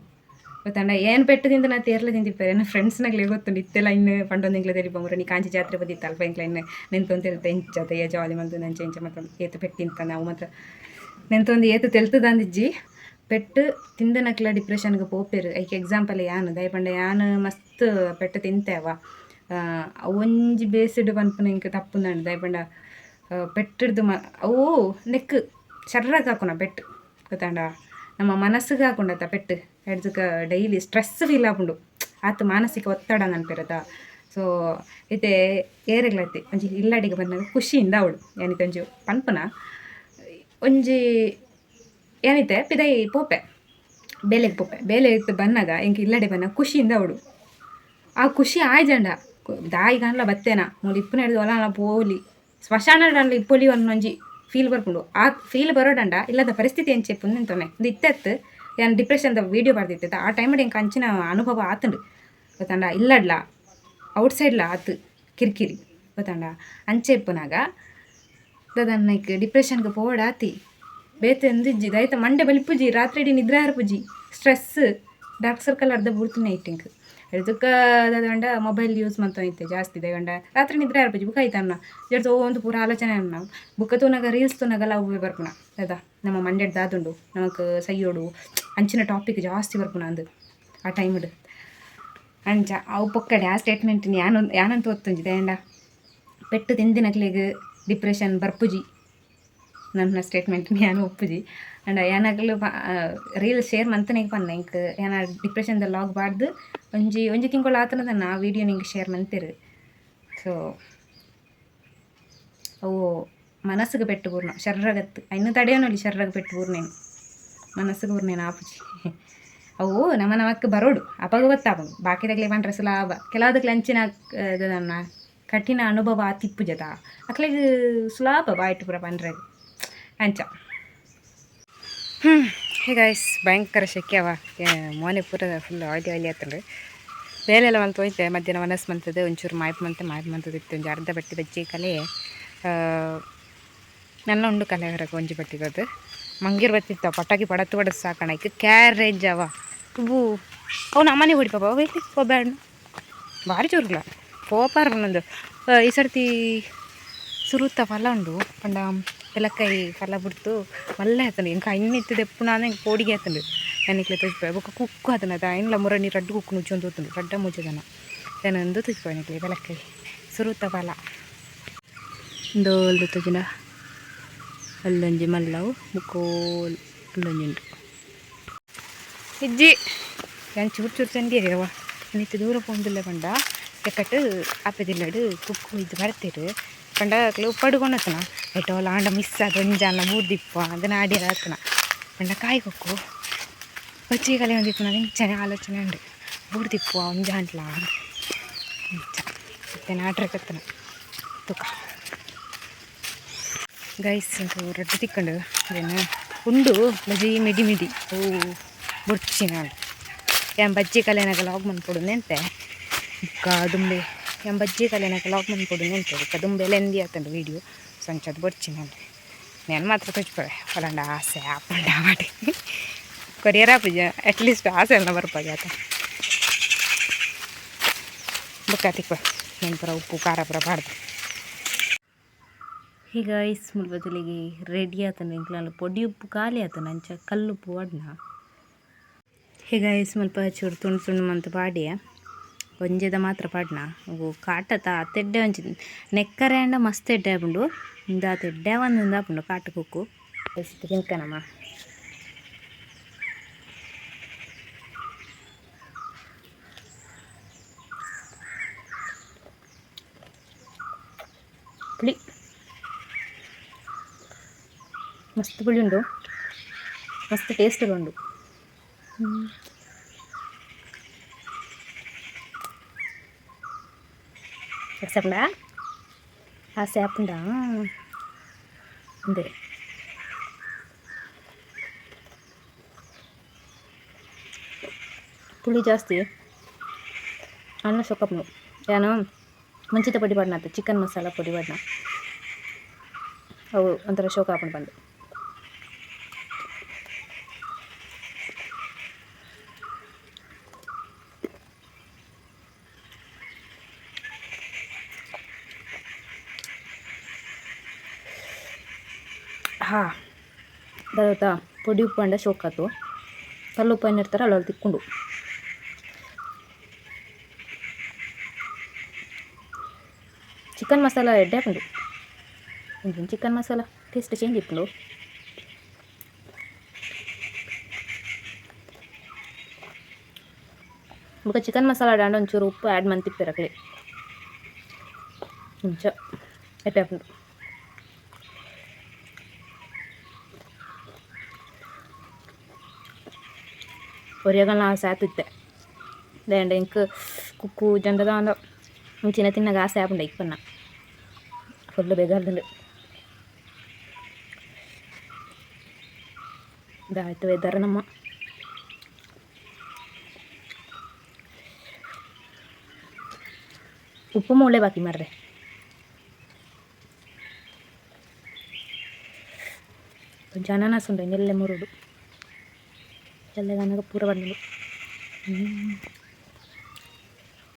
A: ಗೊತ್ತಂಡ? ಏನು ಪೆಟ್ಟು ತಿಂದು ನಾ ತೇರ್ಲೆ ತಿಂತಿಪ್ಪೇರೆ ನನ್ನ ಫ್ರೆಂಡ್ಸ್ನಾಗ್ಲೇ ಗೊತ್ತುಂಡು ಇತ್ತೆಲ್ಲ ಇನ್ನು ಪಂಡೊಂದಿಂಗ್ಲ ತೆರಿ ಬಂಗ್ರ ನೀ ಕಾಂಚಿ ಜಾತ್ರೆ ಬದಿತ್ತು ಅಲ್ಪ ಇಂಕ್ಲ ಇನ್ನು ನೆಂತೊಂದು ತೆಲ್ತೆ ಇಂಚ ತೆಯ್ಯ ಜಾಲಿ ಮಂದು ನಂಚೆ ಇಂಚ ಮತ್ತು ಏತು ಪೆಟ್ಟು ತಿಂತ ನಾವು ಮಾತ್ರ. ನೆಂತೊಂದು ಏತು ಪೆಟ್ಟು ತಿಂದನಕ್ಲ ಡಿಪ್ರೆಷನ್ಗೆ ಪೋಪೇರು. ಐಕೆ ಎಕ್ಸಾಂಪಲ್ ಯಾನು? ದಯಪಂಡ ಯಾನು ಮಸ್ತ್ ಪೆಟ್ಟು ತಿಂತೇವ. ಒಂಜಿ ಬೇಸಿಡ್ ಪನ್ಪುನ ಇಂಕ ತಪ್ಪುಂದಂಡು ದಯಪಂಡ ಪೆಟ್ಟಿಡ್ದು ಮ, ಅವು ನೆಕ್ ಶರ್ರಾಗಿ ಹಾಕೋಣ ಪೆಟ್ಟು. ಗೊತ್ತಾಂಡ? ನಮ್ಮ ಮನಸ್ಸಿಗೆ ಹಾಕೊಂಡತ್ತ ಪೆಟ್ಟು. ಎಡ್ದಕ್ಕೆ ಡೈಲಿ ಸ್ಟ್ರೆಸ್ ಫೀಲ್ ಆಪುಂಡು. ಆತ ಮಾನಸಿಕ ಒತ್ತಡ ನೆನಪಿರತ್ತ. ಸೊ, ಇತ್ತೆ ಏರೆಗ್ಲತ್ತಿ. ಒಂಜಿ ಇಲ್ಲಾಡಿಗೆ ಬಂದಾಗ ಖುಷಿಯಿಂದ ಅವಳು. ಏನಿತ್ತು ಒಂಜಿ ಪನ್ಪುನ ಒಂಜಿ ಏನಿತ್ತೆ ಪಿದೈ ಪೋಪೆ. ಬೇಲೆಗೆ ಪೋಪೆ. ಬೇಲೆ ಇತ್ತು ಬಂದಾಗ ಹಿಂಗೆ ಇಲ್ಲಡೆ ಬನ್ನ ಖುಷಿಯಿಂದ ಅವಳು ಆ ಖುಷಿ ಆಯ್ಜಂಡ. ದಾಯಿಗನ್ಲ ಬತ್ತೇನ. ನೋಡಿ ಇಪ್ಪನ ಹಿಡಿದು ಅಲ್ಲ ಪೋಲಿ. ಸ್ಮಶಾನ ಇಪ್ಪೊಲಿ ಒಂದೊಂಜಿ ಫೀಲ್ ಬರ್ಕೊಂಡು. ಆ ಫೀಲ್ ಬರೋಡಂಡ ಇಲ್ಲದ ಪರಿಸ್ಥಿತಿ ಏನು ಚೆಪ್ಪು ನಿಂತೊಮ್ಮೆ ಇದು ಇತ್ತೆತ್ತು, ಏನು ಡಿಪ್ರೆಷನ್ದ ವೀಡಿಯೋ ಬರ್ದಿತ್ತು ಆ ಟೈಮಲ್ಲಿ ಹೆಂಗೆ ಕಂಚಿನ ಅನುಭವ ಆತಂಡು. ಗೊತ್ತಂಡ? ಇಲ್ಲಡ್ಲ. ಔಟ್ಸೈಡ್ಲ ಆತು. ಕಿರಿಕಿರಿ. ಗೊತ್ತಂಡ? ಅಂಚೆ ಇಪ್ಪನಾಗ ಡಿಪ್ರೆಷನ್ ಡಿಪ್ರೆಷನ್ಗೆ ಪೋವಡ ಆತಿ ಬೇತೆ ಅಂದಿಜ್ಜಿ ದೈತ ಮಂಡೆ ಬಲಿಪುಜಿ ರಾತ್ರಿ ಇಡೀ ನಿದ್ರೆ ಹರಪುಜಿ ಸ್ಟ್ರೆಸ್ ಡಾರ್ಕ್ ಸರ್ಕಲ್ ಅರ್ಧ ಬೂರ್ತಿನ ಇಟ್ಟಿಂಕ್ ಅದಕ್ಕ ದಾದಂಡ ಮೊಬೈಲ್ ಯೂಸ್ ಮಂತ ಐತೆ ಜಾಸ್ತಿ ದಯಗಂಡ ರಾತ್ರಿ ನಿದ್ರೆ ಹರಪುಜಿ ಬುಕ್ ಐತನ್ನ ಜಡ್ದು ಒಂದು ಪೂರ ಆಲೋಚನೆ ನಾವು ಬುಕ್ಕ ತೂನಾಗ ರೀಲ್ಸ್ ತೂನಾಗಲ್ಲ ಅವು ಬರ್ಪುನ. ದಾದ ನಮ್ಮ ಮಂಡ್ಯದ ದಾದುಂಡು ನಮಗೆ ಸೈಯೋಡು, ಅಂಚಿನ ಟಾಪಿಕ್ ಜಾಸ್ತಿ ಬರ್ಪುನ ಅಂದು. ಆ ಟೈಮ್ ಇಡು ಅಂಚ ಅವು ಪೊಕ್ಕಡೆ, ಆ ಸ್ಟೇಟ್ಮೆಂಟ್ ಯಾನೊಂದು ಯಾನಂತ ಒತ್ತುಂಜಿ ದಯಂಡ ಪೆಟ್ಟು ತಿಂದಿನಕ್ಲಿಗೆ ಡಿಪ್ರೆಷನ್ ಬರ್ಪುಜಿ. ನನ್ನ ಸ್ಟೇಟ್ಮೆಂಟ್ ನಾನು ಒಪ್ಪುಜಿ ಅಂಡ್ ಏನಾಗಲು ರೀಲ್ ಶೇರ್ ಮಂತನಿಗೆ ಪನ್ನ ಇಂಕ್ ಏನ ಡಿಪ್ರೆಷನ್ದ ಲಾಗ್ ಬಾಡ್ದು ಒಂಜಿ ಒಂಜಿ ತಿಂಗಳು ಆತನದ ನಾ ವೀಡಿಯೋ ನಿಂಗೆ ಶೇರ್ ಮಂತಿರು ಸೊ ಅವು ಮನಸ್ಸಿಗೆ ಪೆಟ್ಟು ಪೂರ್ಣ ಶರ್ರಗತ್ತು. ಇನ್ನು ತಡೆಯೋನಲ್ಲಿ ಶರ್ರಗೆ ಪೆಟ್ಟು ಪೂರ್ಣೇನು ಮನಸ್ಸಿಗೆ ಪೂರ್ಣೇನು ಆಪುಜಿ. ಅವು ನಮ್ಮ ನಮಕ್ಕೆ ಬರೋಡು. ಅಪಗ ಗೊತ್ತಾಪನು ಬಾಕಿದಾಗಲೇ ಬಂದ್ರೆ ಸುಲಾಭ. ಕೆಲವುದಕ್ಕೆ ಅಂಚಿನ ನನ್ನ ಕಠಿಣ ಅನುಭವ ತಿಪ್ಪುಜದ. ಅಕ್ಲಿಗೆ ಸುಲಭ ಬಾಯ್ಟು ಪೂರ ಬಂದ್ರೆ. ಅಂಚ. ಹ್ಞೂ ಹೇ ಗಾಯ್ಸ್ ಭಯಂಕರ ಶೆಕೆ ಅವ. ಮೋನೆ ಪೂರ ಫುಲ್ ಆಯ್ಲಿ ಆಯ್ಲಿ ಆತಂದ್ರೆ ಬೇಲೆಲ್ಲ ಮಲ್ತು ಹೋಯ್ತೆ, ಮಧ್ಯಾಹ್ನ ಮನಸ್ಸು ಮಂತದೆ ಒಂಚೂರು ಮಾಯ್ ಮಂತೆ, ಮಾಯ್ ಮಂತದಿತ್ತು ಒಂದು ಅರ್ಧ ಬಟ್ಟೆ ಬಜ್ಜಿ ಕಲೆ ನನ್ನ ಉಂಡು ಕಲೆ ಹೊರಗೆ ಒಂಜಿ ಬಟ್ಟಿಗದು ಮಂಗಿರ್ ಬತ್ತಿತ್ತ ಪಟಾಕಿ ಪಡತ್ತು ಪಡದು ಸಾಕಣ. ಈಗ ಕ್ಯಾರೇಜ್ ಅವ. ಉಬ್ಬು ಅವು ನಮ್ಮನೆ ಹೊಡಿ ಪಾಪ ಅವು ಹೋಗ್ಬೇಡ ಭಾರಿ ಚೂರುಗಳ ಪೋಪಾರ ಒಂದೊಂದು ಈ ಸರ್ತಿ ಸುರುತ್ತ ಫಲ ಉಂಡು, ಪಂಡ ಬೆಲಕಾಯಿ ಫಲ ಬಿಡ್ತು ಮಲ್ಲ ಆತಂಡು ಇಂಕ ಇನ್ನಿತ್ತದ ಎಪ್ಪುನ ಹಿಂಗೆ ಪೋಡಿಗೆ ಆತಂಡು ನನಗೆ ತುಜ್ಪ ಬೊಕ್ಕ ಕುಕ್ಕು ಆತನ ಅದ ಇನ್ನಲ ಮುರನಿ ರಡ್ಡು ಕುಕ್ಕು ನುಚ್ಚೊಂದು ಹೋತಂಡು ರಡ್ಡ ಮುಚ್ಚದನ ಏನೊಂದು ತುಜ್ಪ ನನಗೆ ಬೆಲಕಾಯಿ ಸುರುತ್ತ ಫಲ ಡೋಲ್ದು ತುಜಿನ ಅಲ್ಲೊಂಜಿ ಮಲ್ಲವು ಮುಕ್ಕೋಲ್ ಅಲ್ಲೊಂಜಿ ಉಂಟು ಇಜ್ಜಿ ನಾನು ಚೂರು ಚೂರು ಚಂದಿರಿ ಅವ ನಿತ್ಯ ದೂರ ಪೋಂದಿಲ್ಲ ಪಂಡ ಎಕ್ಕಟ್ಟು ಅಪ್ಪದಿಲ್ಲಡು ಕುಕ್ಕು ಇದು ಬರ್ತೀರು ಪಂಡ ಉಪ್ಪಡುಕೊಂಡತನ ಐಟೋಲ ಆಂಡ ಮಿಸ್ ಆದ ಒಂಜಾಲ ಮೂರು ದಿಪ್ಪ ಅದನ್ನ ಆಡಿರ ಆತನ ಪಂಡ ಕಾಯಿ ಕೊಕ್ಕು ಬಚ್ಚಿ ಕಲೆ ಒಂದಿತ್ತು ನನಗೆ ಇಂಚನೆ ಆಲೋಚನೆ ಉಂಡು ಬೂಡ್ದಿಪ್ಪು ಒಂಜ ಅಂಟ್ಲ ಮತ್ತೆ ನಾಟ್ರಕತ್ತನ ತುಕ ಗೈಸ್ ಇದು ರೊಟ್ಟಿ ತಿಕ್ಕೊಂಡು ಅದೇನು ಉಂಡು ಬಜಿ ಮಿಡಿ ಮಿಡಿ ಓ ಬುರ್ಚಿ ನಾನು ಏನ್ ಬಜ್ಜಿ ಕಲೆನಾಗ ಲಾಗ್ ಮಾಡ್ಕೊಡು ನೆಂತೆ ದುಂಬೆ ನಮ್ಮ ಬಜ್ಜಿ ಕಲೆನಕ್ಕೆ ಲಾಕ್ ಕೊಡಿ ಅಂತೇಳಿ ಕದುಂಬೆಲೆ ಎಂದಿ ಆತಂದು ವೀಡಿಯೋ ಸಂಚದು ಬರ್ಚಿನಲ್ಲಿ ನಾನು ಮಾತ್ರ ಕೊಚ್ಪಡೆ ಹೊಲಂಡ ಆಸೆ ಆಪಂಡ ಮಾಡಿ ಕೊರಿಯರ ಪೂಜೆ ಅಟ್ಲೀಸ್ಟ್ ಆಸೆ ಎಲ್ಲ ಬರ್ಪಾಗೆ ಆತ ಬುಕ್ಕಾತಿಪ್ಪ నేను ಪುರ ಉಪ್ಪು ಖಾರ ಪುರ ಬಾಡ್ದು ಈಗ ಇಸ್ಮುಲ್ ಬದಲಿಗೆ ರೆಡಿ ಆತನ ಇಂಕ್ಲಾಲು ಪೊಡಿ ಉಪ್ಪು ಖಾಲಿ ಆತನ ಅಂಚ ಕಲ್ಲು ಉಪ್ಪು ಈಗ ಮುಲ್ಪ ಚೂರು ತುಂಡು ತುಂಡು ಮಂತ ಬಾಡಿಯ ಒಂಜದ ಮಾತ್ರ ಪಾಡ್ನ? ಅವು ಕಾಟತ ತೆಡ್ಡೆ ಒಂಚಿ ನೆಕ್ಕರೆ ಅಂಡ ಮಸ್ತ್ ಎಡ್ಡೆ ಆಪುಂಡು. ಇಂದ ತೆಡ್ಡೆ ಒಂದು ಆಪುಂಡು ಕಾಟ ಕುಕ್ಕು. ಎಷ್ಟು ತಿನ್ಕನಮ್ಮ ಪುಳಿ. ಮಸ್ತ್ ಪುಳಿ ಉಂಡು. ಮಸ್ತ್ ಟೇಸ್ಟ್ ಉಂಡು రసగుల్లా ఆ సేపుండా ఉంది ಪುಳಿ ಜಾಸ್ತಿ ಅನ್ನ ಸೊಕ್ಕಪ್ಪನು ಏನು ಮುಂಚಿತ ಪುಡಿ ಬಣ್ಣ ಅಂತ ಚಿಕನ್ ಮಸಾಲ ಪುಡಿ ಬಣ್ಣ ಅವು ಒಂಥರ ಶೋಕ ಹಾಕೊಂಡು ಬಂದು ಅದ ಪುಡಿ ಉಪ್ಪಂಡ ಶೋಕತ್ತು ತಲ್ಲುಪ್ಪ ಏನಿರ್ತಾರೆ ಅಲ್ಲಿ ತಿಕ್ಕೊಂಡು ಚಿಕನ್ ಮಸಾಲ ಎಡ್ಡೆ ಹಾಕೊಂಡು ಇಂಜಿನ್ ಚಿಕನ್ ಮಸಾಲ ಟೇಸ್ಟ್ ಚೇಂಜ್ ಇತ್ತು ಮುಗ ಚಿಕನ್ ಮಸಾಲ ಆಡ್ ಒಂಚೂರು ಉಪ್ಪು ಆ್ಯಡ್ ಮಂತಿಪ್ಪಿರಕ್ಕೆ ಮುಂಚೆ ಎಟ್ಟೆ ಹಾಕೊಂಡು ಹಾಕೊಂಡು ಒರಿಯಗಲ್ನ ಆಸೆ ಆತಿತ್ತೆ లేదంటే ఇంక కుక్కు జంటగా ఉందో చిన్న చిన్నగా ఆశ ఆపండి ఇప్పన్న ఫుల్ బెగర్లు ಇದಾಯ್ತು ವೆದರ್ ನಮ್ಮ ಉಪ್ಪು ಮೂಳೆ ಬಾಕಿ ಮಾರ್ರೆ కొంచెం అనానాస్ ఉంటాయి నెల్లె കളിക്കല്ലേ എന്നൊക്കെ പൂറ പറഞ്ഞു